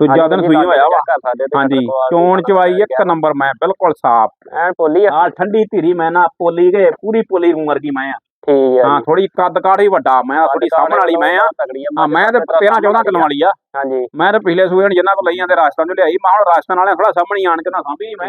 B: ਦੂਜਾ ਦਿਨ ਸੂਈ ਹੋਇਆ ਵਾ।
A: ਤੇ
B: ਹਾਂਜੀ ਚੋਣ ਚਵਾਈ ਇੱਕ ਨੰਬਰ ਮੈਂ ਬਿਲਕੁਲ ਸਾਫ਼।
A: ਐਨ ਪੋਲੀ ਆ।
B: ਆ ਠੰਡੀ ਧੀਰੀ ਮੈਂ ਨਾ ਪੋਲੀ ਗਏ ਪੂਰੀ ਪੋਲੀ ਉਮਰ ਦੀ ਮੈਂ ਆ।
A: ਠੀਕ ਹੈ
B: ਹਾਂ ਥੋੜੀ ਕੱਦ ਹੀ ਵੱਡਾ ਮੈਂ ਆ ਥੋੜੀ ਸਾਹਮਣ ਵਾਲੀ ਮੈਂ ਆ।
A: ਆ
B: ਹਾਂ ਮੈਂ ਤੇ 13 14 ਕਿਲੋ ਵਾਲੀ ਆ।
A: ਹਾਂਜੀ।
B: ਮੈਂ ਤੇ ਪਿਛਲੇ ਸੂਏ ਜਿੰਨਾ ਕੋ ਲਈਆਂ ਤੇ ਰਾਜਸਥਾਨ ਚ ਲਿਆਈ ਮੈਂ ਹੁਣ ਰਾਜਸਥਾਨ ਵਾਲਿਆਂ ਥੋੜਾ ਸਾਹਮਣੇ ਹੀ ਆਣ ਕੇ ਨਾ ਸਾਂਭੀ। ਮੈਂ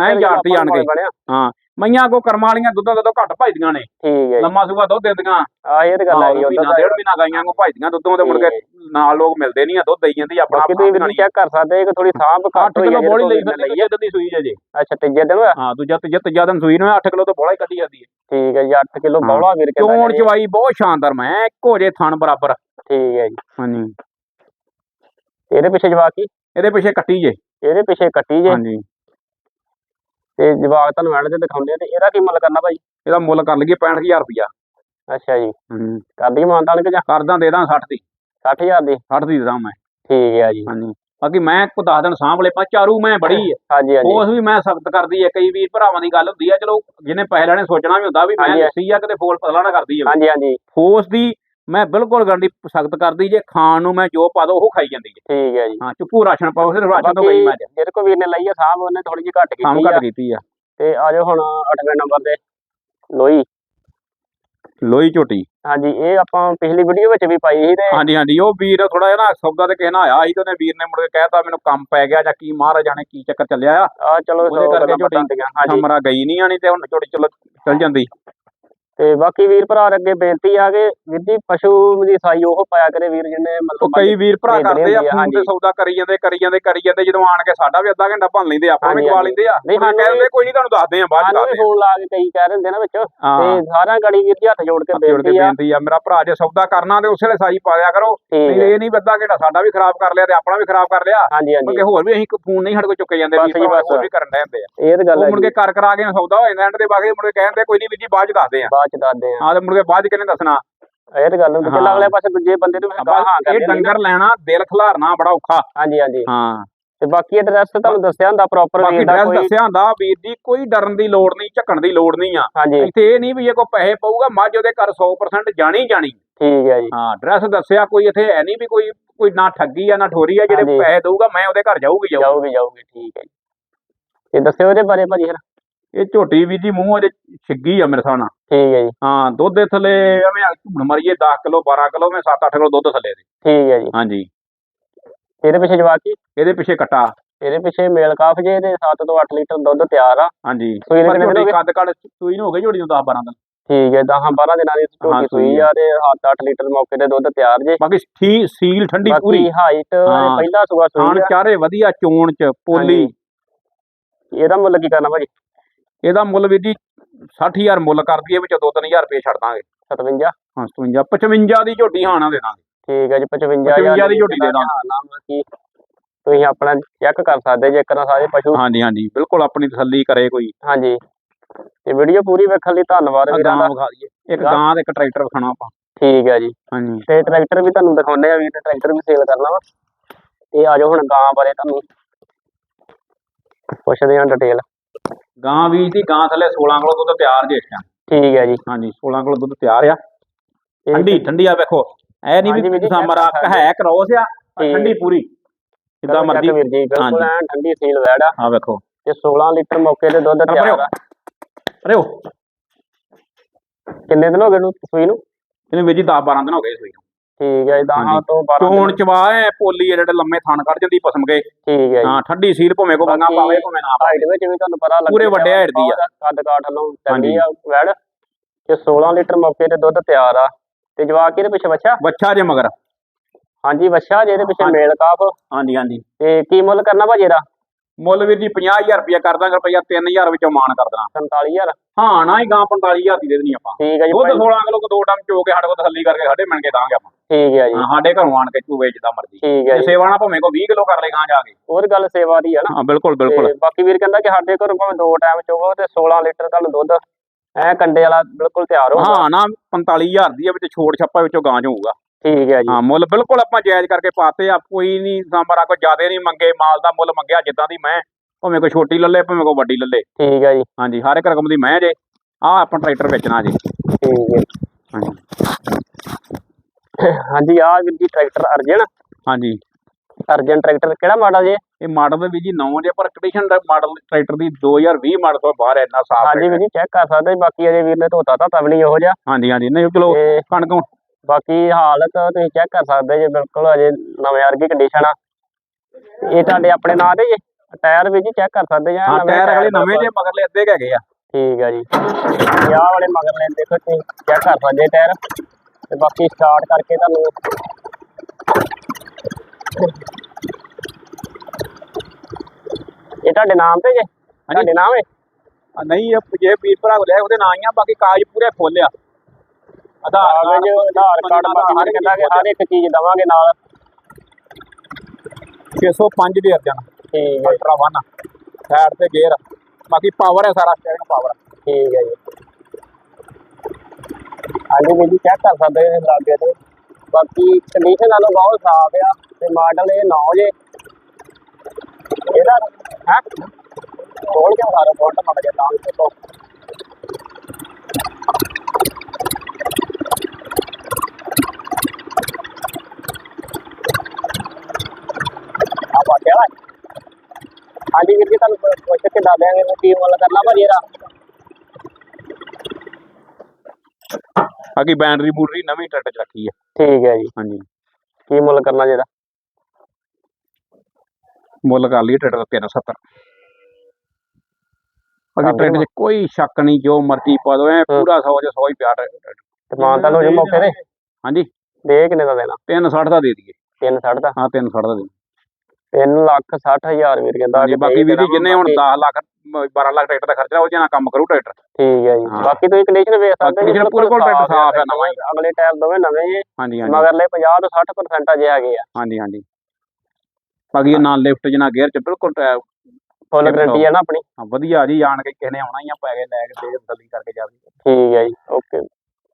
B: ਮੈਂ ਜਾਣਤੀ ਆਣ ਕੇ। ਹਾਂ ਮਈਆਂ ਕੋ ਕਰਮਾਂ ਵਾਲੀਆਂ ਦੁੱਧਾਂ ਦੁੱਧੋਂ ਘੱਟ ਭਜਦੀਆਂ ਨੇ।
A: ਠੀਕ ਹੈ
B: ਲੰਮਾ ਸੂਆ ਦੁੱਧ ਦਿੰਦੀਆਂ।
A: ਆ ਇਹ ਤੇ ਗੱਲ
B: ਹਾਂ
A: ਹੈਗੀ
B: ਮਹੀਨਾ
A: ਉਧਰ
B: ਡੇਢ ਮਹੀਨਾ ਗਾਈਆਂ ਕੋ ਭਜਦੀਆਂ ਦੁੱਧੋਂ ਤੇ ਮੁੜ ਕੇ ਨਾਲ ਲੋਕ ਮਿਲਦੇ ਨਹੀਂ ਆ ਦੁੱਧ ਦੇਈ ਜਾਂਦੀ ਆਪਣਾ
A: ਬਾਕੀ ਤੁਸੀਂ ਵੀ ਚੈੱਕ ਕਰ ਸਕਦੇ ਕਿ ਥੋੜੀ ਸਾਂਭ
B: 8
A: ਘੱਟ ਹੋਈ ਹੈ
B: ਬੋਲੀ ਲਈ
A: ਲਈ। ਹੈ
B: ਦੀ ਸੂਈ ਜੇ ਜੇ
A: ਅੱਛਾ ਤੀਜੇ ਦਿਨ ਹੋਇਆ?
B: ਹਾਂ ਦੂਜਾ ਤੀਜਾ ਤੀਜਾ ਦਿਨ ਸੂਈ ਨੂੰ 8 ਕਿਲੋ ਤੋਂ ਬੋਲਾ ਹੀ ਕੱਢੀ ਜਾਂਦੀ ਹੈ
A: ਠੀਕ ਹੈ ਜੀ 8 ਕਿਲੋ
B: ਹਾਂ।
A: ਬੌਲਾ ਵੀਰ ਕਹਿੰਦਾ
B: ਚੋਣ
A: ਜੀ।
B: ਚਵਾਈ ਬਹੁਤ ਸ਼ਾਨਦਾਰ ਮੈਂ ਇੱਕੋ ਜੇ ਥਣ ਬਰਾਬਰ।
A: ਠੀਕ ਹੈ ਜੀ।
B: ਹਾਂਜੀ।
A: ਇਹਦੇ ਪਿੱਛੇ ਜਵਾਕ ਕੀ
B: ਇਹਦੇ ਪਿੱਛੇ ਕੱਟੀ ਜੇ।
A: ਇਹਦੇ ਪਿੱਛੇ ਕੱਟੀ ਜੇ?
B: ਹਾਂਜੀ।
A: ਤੇ ਜਵਾਕ ਤੁਹਾਨੂੰ ਐਂਡ ਤੇ ਦਿਖਾਉਂਦੇ ਆ ਤੇ ਇਹਦਾ ਕੀ ਮੁੱਲ ਕਰਨਾ ਭਾਈ?
B: ਇਹਦਾ ਮੁੱਲ ਕਰ ਲਈਏ 65000 ਰੁਪਇਆ।
A: ਅੱਛਾ ਜੀ।
B: ਹਾਂਜੀ
A: ਕਰਦੀ ਮਾਨਤਾਨ ਕਿ ਜਾਂ?
B: ਕਰਦਾਂ ਦੇ ਦਾਂ 60 ਦੀ।
A: 60000 ਦੀ?
B: 60 ਦੀ ਦੇ ਦਾਂ ਮੈਂ।
A: ਠੀਕ ਹੈ ਜੀ।
B: ਹਾਂਜੀ। ਬਾਕੀ ਮੈਂ ਕੋ ਦਸ ਦਿਨ ਸਾਂਭ ਲਏ ਪਾ ਚਾਰੂ ਮੈਂ ਬੜੀ ਹੈ
A: ਹਾਂਜੀ ਹਾਂਜੀ।
B: ਉਸ ਵੀ ਮੈਂ ਸਖਤ ਕਰਦੀ ਹੈ ਕਈ ਵੀਰ ਭਰਾਵਾਂ ਦੀ ਗੱਲ ਹੁੰਦੀ ਹੈ ਚਲੋ ਜਿਹਨੇ ਪੈਸੇ ਲੈਣੇ ਸੋਚਣਾ ਵੀ ਹੁੰਦਾ ਵੀ ਮੈਂ। ਲੱਸੀ ਆ ਕਿਤੇ ਫੋਲ ਪਤਲਾ ਨਾ ਕਰਦੀ ਹੈ
A: ਹਾਂਜੀ ਹਾਂਜੀ।
B: ਫੋਸ ਦੀ ਮੈਂ ਬਿਲਕੁਲ ਗਰੰਟੀ ਸਖਤ ਕਰਦੀ ਜੇ ਖਾਣ ਨੂੰ ਮੈਂ ਜੋ ਪਾ ਦੋ ਉਹ ਖਾਈ ਜਾਂਦੀ ਹੈ
A: ਠੀਕ ਹੈ ਜੀ।
B: ਹਾਂ ਚੁੱਪੂ ਰਾਸ਼ਨ ਪਾਓ ਸਿਰ ਰਾਸ਼ਨ ਤੋਂ ਗਈ ਮੈਂ ਅੱਜ।
A: ਜਿਹੜੇ ਕੋ ਵੀਰ ਨੇ ਲਈ ਆ ਸਾਂਭ ਉਹਨੇ ਥੋੜੀ ਜਿਹੀ ਘੱਟ ਕੀਤੀ ਆ।
B: ਘੱਟ ਕੀਤੀ ਆ।
A: ਤੇ ਆਜੋ ਹੁਣ 8ਵੇਂ ਨੰਬਰ ਤੇ ਲੋਈ।
B: ਲੋਈ ਝੋਟੀ।
A: ਹਾਂਜੀ ਇਹ ਆਪਾਂ ਪਿਛਲੀ ਵੀਡੀਓ ਵਿੱਚ ਵੀ ਪਾਈ ਸੀ ਤੇ
B: ਹਾਂਜੀ ਹਾਂਜੀ ਉਹ ਵੀਰ ਥੋੜਾ ਜਿਹਾ ਨਾ ਸੌਦਾ ਤੇ ਕਿਸੇ ਨਾਲ ਆਇਆ ਸੀ ਤੇ ਉਹਨੇ ਵੀਰ ਨੇ ਮੁੜ ਕੇ ਕਹਿਤਾ ਮੈਨੂੰ ਕੰਮ ਪੈ ਗਿਆ ਜਾਂ ਕੀ ਮਹਾਰਾਜ ਜਾਣੇ ਕੀ ਚੱਕਰ ਚੱਲਿਆ ਆ।
A: ਆ ਚਲੋ
B: ਉਹਦੇ ਕਰਕੇ ਝੋਟੀ।
A: ਹਾਂਜੀ।
B: ਸਮਰਾ ਗਈ ਨਹੀਂ ਆਣੀ ਤੇ ਹੁਣ ਝੋਟੀ ਚਲੋ ਚੱਲ ਜਾਂਦੀ।
A: ਤੇ ਬਾਕੀ ਵੀਰ ਭਰਾ ਅੱਗੇ ਬੇਨਤੀ ਆ ਕਿ ਵੀਰ ਜੀ ਪਸ਼ੂ ਦੀ ਸਾਈ ਉਹ ਪਾਇਆ ਕਰੇ ਵੀਰ
B: ਉਹ
A: ਮਤਲਬ
B: ਕਈ ਵੀਰ ਭਰਾ ਕਰਦੇ ਆ ਫੋਨ ਤੇ। ਸੌਦਾ ਕਰੀ ਜਾਂਦੇ ਕਰੀ ਜਾਂਦੇ ਕਰੀ ਜਾਂਦੇ ਜਦੋਂ ਆਣ ਕੇ ਸਾਡਾ ਵੀ ਅੱਧਾ ਘੰਟਾ ਭੰਨ ਲੈਂਦੇ ਆਪਾਂ ਵੀ ਗਵਾ। ਲੈਂਦੇ ਆ।
A: ਨਹੀਂ, ਸਾਨੂੰ
B: ਕਹਿੰਦੇ ਕੋਈ ਨਹੀਂ ਤੁਹਾਨੂੰ ਦੱਸਦੇ ਆ ਬਾਅਦ ਚ
A: ਵੀ
B: ਦੱਸਦੇ
A: ਫੋਨ ਲਾ ਕੇ ਕਈ ਕਹਿ ਦਿੰਦੇ ਨਾ ਵਿੱਚ। ਤੇ
B: ਹਾਂ।
A: ਸਾਰਿਆਂ ਗੜੀ ਵੀਰ ਜੀ ਹੱਥ ਜੋੜ ਕੇ ਬੇਨਤੀ ਆ।
B: ਮੇਰਾ ਭਰਾ ਜੇ ਸੌਦਾ ਕਰਨਾ ਤੇ ਉਸੇ ਵੇਲੇ ਸਾਈ ਪਾ ਦਿਆ ਕਰੋ ਨਹੀਂ
A: ਹੈ।
B: ਇਹ ਨਹੀਂ ਬੱਦਾ ਘੰਟਾ ਸਾਡਾ ਵੀ ਖਰਾਬ ਕਰ ਲਿਆ ਤੇ ਆਪਣਾ ਵੀ ਖਰਾਬ ਕਰ ਲਿਆ। ਕਿਉਂਕਿ ਹੋਰ ਵੀ ਅਸੀਂ ਫੋਨ ਨਹੀਂ ਸਾਡੇ ਕੋਲ ਚੁੱਕੇ ਜਾਂਦੇ ਵੀਰ
A: ਬਸ।
B: ਹੋਰ ਵੀ ਕਰਨ ਰਹਿੰਦੇ ਆ।
A: ਇਹ ਤਾਂ ਗੱਲ ਹੈ
B: ਮੁੜ ਕੇ ਕਰ ਕਰਾ ਕੇ ਸੌਦਾ ਹੋ ਜਾਂਦਾ ਐਂਡ ਦੇ ਬਾਕੀ ਮੁੜ ਕੇ ਕਹਿੰਦੇ ਕੋਈ ਨਹੀਂ ਵੀ ਜੀ ਬਾਅਦ ਚ ਦੱਸਦੇ ਆ।
A: ਬਾਅਦ ਚ ਦੱਸਦੇ ਆ।
B: ਹਾਂ ਤੇ ਮੁੜ ਕੇ ਬਾਅਦ ਚ ਕਿਹਨੇ ਦੱਸਣਾ?
A: ਇਹ ਤਾਂ ਗੱਲ ਹੁੰਦੀ
B: ਹਾਂ।
A: ਅਗਲੇ ਪਾਸੇ ਦੂਜੇ ਬੰਦੇ ਨੂੰ ਫਿਰ ਹਾਂ
B: ਇਹ ਡੰਗਰ ਲੈਣਾ ਦਿਲ ਖਿਲਾਰਨਾ ਬੜਾ ਔਖਾ।
A: ਹਾਂਜੀ ਹਾਂਜੀ।
B: ਹਾਂ।
A: ਤੇ ਬਾਕੀ ਐਡਰੈਸ ਤੁਹਾਨੂੰ ਦੱਸਿਆ ਹੁੰਦਾ ਪ੍ਰੋਪਰ ਵੀਰ ਦਾ ਕੋਈ
B: ਦੱਸਿਆ ਹੁੰਦਾ ਵੀਰ ਜੀ ਕੋਈ ਡਰਨ ਦੀ ਲੋੜ ਨਹੀਂ ਝੱਕਣ ਦੀ ਲੋੜ ਨਹੀਂ ਆ। ਇੱਥੇ ਇਹ ਨਹੀਂ ਵੀ ਜੇ ਕੋਈ ਪੈਸੇ ਪਊਗਾ ਮੱਝ ਉਹਦੇ ਘਰ 100% ਜਾਣੀ ਜਾਣੀ।
A: ਠੀਕ ਹੈ ਜੀ।
B: ਹਾਂ ਡਰੈਸ ਦੱਸਿਆ ਕੋਈ ਇੱਥੇ ਐ ਨਹੀਂ ਵੀ ਕੋਈ ਕੋਈ ਨਾ ਠੱਗੀ ਆ ਨਾ ਠੋਰੀ ਆ ਜਿਹੜੇ। ਪੈਸੇ ਦਊਗਾ ਮੈਂ ਉਹਦੇ ਘਰ ਜਾਊਗੀ ਜਾਊ
A: ਜਾਓਗੇ ਜਾਓਗੇ ਠੀਕ ਹੈ ਜੀ। ਤੇ ਦੱਸਿਓ ਇਹਦੇ ਬਾਰੇ ਭਾਜੀ ਫਿਰ।
B: ਇਹ ਝੋਟੀ ਵੀਰ ਜੀ ਮੂੰਹ ਉਹਦੇ ਛਿੱਗੀ ਆ ਮੇਰੇ ਨਾਲ।
A: ਠੀਕ ਹੈ ਜੀ।
B: ਹਾਂ ਦੁੱਧ ਦੇ ਥੱਲੇ ਐਵੇਂ ਝੂਠ ਮਰੀਏ 10 ਕਿਲੋ 12 ਕਿਲੋ ਮੈਂ 7-8 ਕਿਲੋ ਦੁੱਧ ਥੱਲੇ ਦੇ।
A: ਠੀਕ ਹੈ ਜੀ।
B: ਹਾਂਜੀ।
A: ਇਹਦੇ ਪਿੱਛੇ ਜਵਾਕੀ
B: ਇਹਦੇ ਪਿੱਛੇ ਕੱਟਾ।
A: ਇਹਦੇ ਪਿੱਛੇ ਮੇਲ ਕਾਫ ਜੇ ਤੇ 7 ਤੋਂ 8 ਲੀਟਰ ਦੁੱਧ ਤਿਆਰ ਆ।
B: ਹਾਂਜੀ।
A: ਸੂਈ ਦੇ ਕਿੰਨੇ?
B: ਕੱਦ ਕੱਦ ਸੂਈ ਨੂੰ ਹੋ ਗਈ ਝੋਟੀ ਨੂੰ 10 12 ਦਿਨ?
A: ਠੀਕ ਹੈ 10 12 ਦਿਨਾਂ ਦੀ ਝੋਟੀ
B: ਸੂਈ
A: ਆ। ਤੇ 7 8 ਲੀਟਰ ਮੌਕੇ ਤੇ ਦੁੱਧ ਤਿਆਰ ਜੇ।
B: ਬਾਕੀ ਠੀ ਸੀਲ ਠੰਡੀ ਪੂਰੀ।
A: ਬਾਕੀ ਹਾਈਟ। ਪਹਿਲਾ ਸੁਗਾ ਸੂਈ ਆ।
B: ਚਾਰੇ ਵਧੀਆ ਚੋਣ ਚ ਪੋਲੀ।
A: ਇਹਦਾ ਮੁੱਲ ਕੀ ਕਰਨਾ ਭਾਜੀ?
B: ਇਹਦਾ ਮੁੱਲ ਵੀਰ ਜੀ 60000 ਮੁੱਲ ਕਰ ਦਈਏ ਵਿੱਚੋਂ 2-3000 ਰੁਪਏ ਛੱਡ ਦਾਂਗੇ।
A: 57
B: ਹਾਂ 57 55 ਦੀ ਝੋਟੀ ਹਾਣਾ ਦੇ ਦਾਂਗੇ।
A: ਠੀਕ ਹੈ ਜੀ 55
B: 55 ਦੀ ਝੋਟੀ ਦੇ ਦਾਂਗੇ।
A: ਤੁਸੀਂ ਆਪਣਾ ਚੈੱਕ ਕਰ ਸਕਦੇ ਜੇ ਇੱਕ ਸਾਰੇ ਪਸ਼ੂ।
B: ਹਾਂਜੀ ਹਾਂਜੀ ਬਿਲਕੁਲ ਆਪਣੀ ਤਸੱਲੀ ਕਰੇ ਕੋਈ।
A: ਹਾਂਜੀ। ਤੇ ਵੀਡੀਓ ਪੂਰੀ ਵੇਖਣ ਲਈ ਧੰਨਵਾਦ ਵੀਰਾਂ ਦਾ।
B: ਇੱਕ
A: ਗਾਂ।
B: ਤੇ ਇੱਕ ਟਰੈਕਟਰ ਵਿਖਾਣਾ ਆਪਾਂ।
A: ਠੀਕ ਹੈ ਜੀ।
B: ਹਾਂਜੀ।
A: ਤੇ ਟਰੈਕਟਰ ਵੀ ਤੁਹਾਨੂੰ ਦਿਖਾਉਂਦੇ ਆ ਨੇ ਟਰੈਕਟਰ ਵੀ ਸੇਲ ਕਰਨਾ ਵਾ। ਤੇ ਆ ਜਾਓ ਹੁਣ ਗਾਂ ਬਾਰੇ ਤੁਹਾਨੂੰ। ਪੁੱਛਦੇ ਹਾਂ ਡਿਟੇਲ
B: ਗਾਂ ਵੀ ਦੀ ਗਾਂ ਥੱਲੇ 16 ਕਿਲੋ ਦੁੱਧ ਤਿਆਰ ਜੇ ਇਸ ਟਾਈਮ
A: ਠੀਕ ਹੈ ਜੀ।
B: ਹਾਂਜੀ 16 ਕਿਲੋ ਦੁੱਧ ਤਿਆਰ ਆ।
A: ਇਹ
B: ਠੰਡੀ ਠੰਡੀ ਆ ਵੇਖੋ। ਐ ਨਹੀਂ
A: ਵੀਰ
B: ਵੀ
A: ਜੀ,
B: ਸਾਮਰਾ ਹੈ ਕਰੋਸ ਆ। ਠੰਡੀ ਪੂਰੀ। ਜਿੱਦਾਂ ਮਰਜ਼ੀ।
A: ਵੀਰ ਜੀ ਬਿਲਕੁਲ ਠੰਡੀ ਸੀਲ ਵੈੜ ਆ।
B: ਆ ਵੇਖੋ।
A: ਤੇ 16 ਲੀਟਰ ਮੌਕੇ ਤੇ ਦੁੱਧ ਤਿਆਰ ਆ।
B: ਅਰੇ ਉਹ
A: ਕਿੰਨੇ ਦਿਨ ਹੋ ਗਏ ਨੂੰ ਸੂਈ ਨੂੰ?
B: ਇਹਨੇ ਵਿੱਚ 10 12 ਦਿਨ ਹੋ ਗਏ ਸੂਈ ਨੂੰ।
A: ਠੀਕ ਹੈ ਜੀ 10
B: ਹਾਂਜੀ।
A: ਤੋਂ 12
B: ਚੋਣ ਚਵਾ ਐ ਪੋਲੀ ਆ ਜਿਹੜੇ ਲੰਮੇ ਥਣ ਕੱਢ ਜਾਂਦੀ ਪਸਮ ਕੇ।
A: ਠੀਕ ਹੈ ਜੀ।
B: ਹਾਂ ਠੰਡੀ ਸੀਲ ਭਵੇਂ ਕੋ
A: ਬਾਕੀ
B: ਪਾਵੇ ਭਾਵੇਂ ਨਾ ਪਾਵੇ।
A: ਹਾਈਟ ਵਿੱਚ ਵੀ ਤੁਹਾਨੂੰ ਪਤਾ ਲੱਗ
B: ਪੂਰੇ ਵੱਡੇ ਹਾਈਟ ਦੀ ਆ।
A: ਕੱਦ ਕਾਠ ਨੂੰ ਚੰਗੀ ਆ ਵੈੜ। ਤੇ 16 ਲੀਟਰ ਮੌਕੇ ਤੇ ਦੁੱਧ ਤਿਆਰ ਆ। ਤੇ ਜਵਾਕ ਇਹਦੇ ਪਿੱਛੇ ਬੱਚਾ
B: ਬੱਚਾ ਜੇ ਮਗਰ।
A: ਹਾਂਜੀ ਬੱਚਾ ਜਿਹਦੇ ਪਿੱਛੇ
B: ਹਾਂਜੀ।
A: ਮੇਲ ਕਾਫ।
B: ਹਾਂਜੀ ਹਾਂਜੀ।
A: ਤੇ ਕੀ ਮੁੱਲ ਕਰਨਾ ਭਾਜੀ ਇਹਦਾ?
B: ਮੁੱਲ ਵੀਰ ਜੀ 50000 ਰੁਪਇਆ ਕਰ ਦਾਂਗੇ ਰੁਪਇਆ 3000 ਵਿੱਚੋਂ ਮਾਨ ਕਰ ਦੇਣਾ।
A: 47000
B: ਹਾਂ ਨਾ ਹੀ ਗਾਂ 45000 ਦੀ ਦੇ ਦੇਣੀ ਆਪਾਂ।
A: ਠੀਕ ਹੈ ਜੀ
B: ਦੁੱਧ
A: ਭਾਈ,
B: 16 ਕਿਲੋ ਕੋ ਦੋ ਟਾਈਮ ਚੋ ਕੇ ਸਾਡੇ ਕੋਲ ਤਸੱਲੀ ਕਰਕੇ ਸਾਡੇ ਮਿਣ ਕੇ ਦਾਂਗੇ ਆਪਾਂ।
A: ਠੀਕ ਹੈ ਜੀ।
B: ਹਾਂ, ਸਾਡੇ ਘਰੋਂ ਆਣ ਕੇ ਚੂਵੇ ਜਿੱਦਾਂ ਮਰਜ਼ੀ।
A: ਠੀਕ ਹੈ
B: ਜੇ। ਸੇਵਾ ਨਾ ਭਾਵੇਂ ਕੋ 20 ਕਿਲੋ ਕਰ ਲੈ ਗਾਂ ਜਾ ਕੇ।
A: ਹੋਰ ਗੱਲ ਸੇਵਾ ਦੀ ਆ ਨਾ।
B: ਹਾਂ ਬਿਲਕੁਲ ਬਿਲਕੁਲ।
A: ਬਾਕੀ ਵੀਰ ਕਹਿੰਦਾ ਕਿ ਸਾਡੇ ਘਰੋਂ ਭਾਵੇਂ ਦੋ ਟਾਈਮ ਚੋਵੋ ਤੇ 16 ਲੀਟਰ ਤੁਹਾਨੂੰ ਦੁੱਧ ਐ ਕੰਡੇ ਵਾਲਾ ਬਿਲਕੁਲ ਤਿਆਰ ਹੋਊਗਾ।
B: ਹਾਂ ਨਾ 45000 ਦੀ ਆ ਵਿੱਚ ਛੋੜ ਛੱਪਾ ਵਿੱਚੋਂ ਗਾਂ ਚ ਹੋਊਗਾ।
A: ਠੀਕ ਹੈ ਜੀ।
B: ਹਾਂ ਮੁੱਲ ਬਿਲਕੁਲ ਆਪਾਂ ਜਾਇਜ਼ ਕਰਕੇ ਪਾਤੇ ਆ ਕੋਈ ਨਹੀਂ ਸਾਂਬਰਾ ਕੋਈ ਜ਼ਿਆਦੇ ਨਹੀਂ ਮੰਗੇ ਮਾਲ ਦਾ ਮੁੱਲ ਮੰਗਿਆ ਜਿੱਦਾਂ ਦੀ ਮੈਂ ਭਾਵੇਂ ਕੋਈ ਛੋਟੀ ਲੱਲੇ ਭਾਵੇਂ ਕੋਈ ਵੱਡੀ ਲੱਲੇ
A: ਠੀਕ ਹੈ ਜੀ।
B: ਹਾਂਜੀ ਹਰ ਇੱਕ ਰਕਮ ਦੀ ਮੈਂ ਜੇ ਆ ਆਪਾਂ ਟਰੈਕਟਰ ਵੇਚਣਾ ਜੀ।
A: ਠੀਕ ਹੈ
B: ਹਾਂਜੀ।
A: ਹਾਂਜੀ ਆ ਜੀ ਟਰੈਕਟਰ ਅਰਜਨ।
B: ਹਾਂਜੀ।
A: ਅਰਜਨ ਟਰੈਕਟਰ ਕਿਹੜਾ ਮਾਡਲ ਜੇ?
B: ਇਹ ਮਾਡਲ ਵੀ ਜੀ 9 ਜੇ ਪਰ ਕੰਡੀਸ਼ਨ ਦਾ ਮਾਡਲ ਟਰੈਕਟਰ ਦੀ 2020 ਮਾਡਲ ਤੋਂ ਬਾਹਰ ਇੰਨਾ ਸਾਫ਼
A: ਹਾਂਜੀ ਵੀਰ ਜੀ ਚੈੱਕ ਕਰ ਸਕਦੇ ਬਾਕੀ ਅਜੇ ਵੀਰ ਨੇ ਧੋਤਾ ਤਾਂ ਵੀ ਨਹੀਂ ਇਹੋ ਜਿਹਾ।
B: ਹਾਂਜੀ ਹਾਂਜੀ ਨਹੀਂ ਚਲੋ ਕਣਕ
A: ਬਾਕੀ ਹਾਲਤ ਤੁਸੀਂ ਚੈੱਕ ਕਰ ਸਕਦੇ ਜੇ ਬਿਲਕੁਲ ਅਜੇ ਨਵੇਂ ਵਰਗੀ ਕੰਡੀਸ਼ਨ ਆ। ਇਹ ਤੁਹਾਡੇ ਆਪਣੇ ਨਾਂ ਤੇ ਜੇ? ਟਾਇਰ ਵੀ ਜੀ ਚੈੱਕ ਕਰ ਸਕਦੇ ਜਾਂ
B: ਹਾਂ ਟਾਇਰ ਅਗਲੇ ਨਵੇਂ ਜੇ ਮਗਰਲੇ ਅੱਧੇ ਕੁ ਹੈਗੇ ਆ।
A: ਠੀਕ ਆ ਜੀ। ਆਹ ਵਾਲੇ ਮਗਰਲੇ ਦੇਖੋ ਤੁਸੀਂ ਚੈੱਕ ਕਰ ਸਕਦੇ ਟਾਇਰ। ਤੇ ਬਾਕੀ ਸਟਾਰਟ ਕਰਕੇ ਤੁਹਾਨੂੰ ਇਹ ਤੁਹਾਡੇ ਨਾਮ ਤੇ ਜੇ? ਤੁਹਾਡੇ ਨਾਮ ਹੈ
B: ਆ ਨਹੀਂ ਇਹ ਜੇ ਵੀਰ ਭਰਾ ਕੋਲ ਹੈ ਉਹਦੇ ਨਾਂ ਹੀ ਆ ਬਾਕੀ ਕਾਗਜ਼ ਪੂਰੇ ਫੁੱਲ ਆ। ਆਧਾਰ
A: ਕਾਗਜ਼ ਆਧਾਰ ਕਾਰਡ ਬਾਕੀ ਹਰ ਇੱਕ ਚੀਜ਼ ਦਵਾਂਗੇ ਨਾਲ।
B: 605 ਦੇ ਅਰਜਨ।
A: ਹੈ
B: ਅਲਟਰਾ 1 ਸਾਈਡ ਤੇ ਗੇਅਰ ਬਾਕੀ ਪਾਵਰ ਹੈ ਸਾਰਾ ਸਟੀਅਰਿੰਗ ਪਾਵਰ
A: ਠੀਕ ਹੈ ਜੀ। ਹਾਂਜੀ ਵੀਰ ਜੀ ਚੈੱਕ ਕਰ ਸਕਦੇ ਹੋ ਲਾਗੇ ਤੇ। ਬਾਕੀ ਕੰਡੀਸ਼ਨ ਨਾਲੋਂ ਬਹੁਤ ਸਾਫ਼ ਆ ਤੇ ਮਾਡਲ ਇਹ 9 ਜੇ। ਇਹਦਾ ਹੈ? ਕੋਲ ਕੇ ਸਾਰਾ ਫੋਲਟ ਮੜ ਗਿਆ? ਤਾਂ ਦੇਖੋ। ਆ ਵਾ। ਹਾਂਜੀ ਵੀਰ ਜੀ ਤੁਹਾਨੂੰ ਪੁੱਛ- ਕੇ ਦੱਸ ਦਿਆਂਗੇ ਕੀ ਮੁੱਲ ਕਰਨਾ ਭਾਜੀ ਇਹਦਾ।
B: ਬਾਕੀ ਬੈਟਰੀ ਬੂਟਰੀ ਨਵੀਂ ਟਰੈਕਟਰ ਚ ਰੱਖੀ ਆ।
A: ਠੀਕ ਹੈ ਜੀ।
B: ਹਾਂਜੀ।
A: ਕੀ ਮੁੱਲ ਕਰਨਾ ਜਿਹਦਾ
B: ਮੁੱਲ ਕਰ ਲਈ ਟਰੈਕਟਰ ਦਾ 370 ਬਾਕੀ। ਟਰੈਕਟਰ 'ਚ ਕੋਈ ਸ਼ੱਕ ਨਹੀਂ ਜੋ ਮਰਜ਼ੀ ਪਾ ਦੋ ਐ ਪੂਰਾ 100 ਚ 100 ਹੀ ਪਿਆ ਟਰੈਕਟਰ
A: ਤੇ ਮਾਨਤਾ ਹੋ ਜੇ ਮੌਕੇ ਤੇ?
B: ਹਾਂਜੀ।
A: ਦੇ ਕਿੰਨੇ ਦਾ ਦੇਣਾ?
B: 360 ਦਾ ਦੇ ਦਈਏ।
A: 360 ਦਾ?
B: ਹਾਂ 360 ਦਾ ਦੇ
A: 3 ਲੱਖ 60 ਹਜ਼ਾਰ ਵੀਰ ਕਹਿੰਦਾ
B: ਹਾਂਜੀ
A: ਕਿ
B: ਬਾਕੀ ਵੀਰ ਜੀ
A: ਦੇਣਾ
B: ਜਿੰਨੇ ਹੁਣ
A: ਬਾਕੀ-
B: 10 ਲੱਖ 12 ਲੱਖ ਟਰੈਕਟਰ ਦਾ ਖਰਚਾ ਉਹ ਜਨਾ ਕੰਮ ਕਰੂ ਟਰੈਕਟਰ
A: ਠੀਕ ਹੈ ਜੀ।
B: ਹਾਂ।
A: ਬਾਕੀ ਤੁਸੀਂ ਕੰਡੀਸ਼ਨ ਵੇਖ ਸਕਦੇ ਜੀ
B: condition
A: ਬਿਲਕੁਲ
B: ਪੂਰੇ ਕੋਲ ਸਾਫ਼ ਹੈ, ਨਵਾਂ ਹੀ।
A: ਅਗਲੇ ਟਾਇਰ ਦੋਵੇਂ ਨਵੇਂ ਜੇ
B: ਹਾਂਜੀ ਹਾਂਜੀ।
A: ਮਗਰਲੇ 50 ਤੋਂ 60% ਅਜੇ ਹੈਗੇ ਆ।
B: ਹਾਂਜੀ ਹਾਂਜੀ। ਬਾਕੀ ਇਹ ਨਾਲ ਲਿਫਟ ਜਨਾ ਗੇਅਰ ਚ ਬਿਲਕੁਲ
A: ਫੁੱਲ ਗਰੰਟੀ ਹੈ ਨਾ ਆਪਣੀ।
B: ਹਾਂ, ਵਧੀਆ ਜੀ ਆਣ ਕੇ ਕਿਸੇ ਨੇ ਆਉਣਾ ਹੀ ਆ ਪੈ ਕੇ ਲੈ ਕੇ ਦੇ ਤਸੱਲੀ ਕਰਕੇ ਜਾਵੇ।
A: ਠੀਕ ਹੈ ਜੀ ਓਕੇ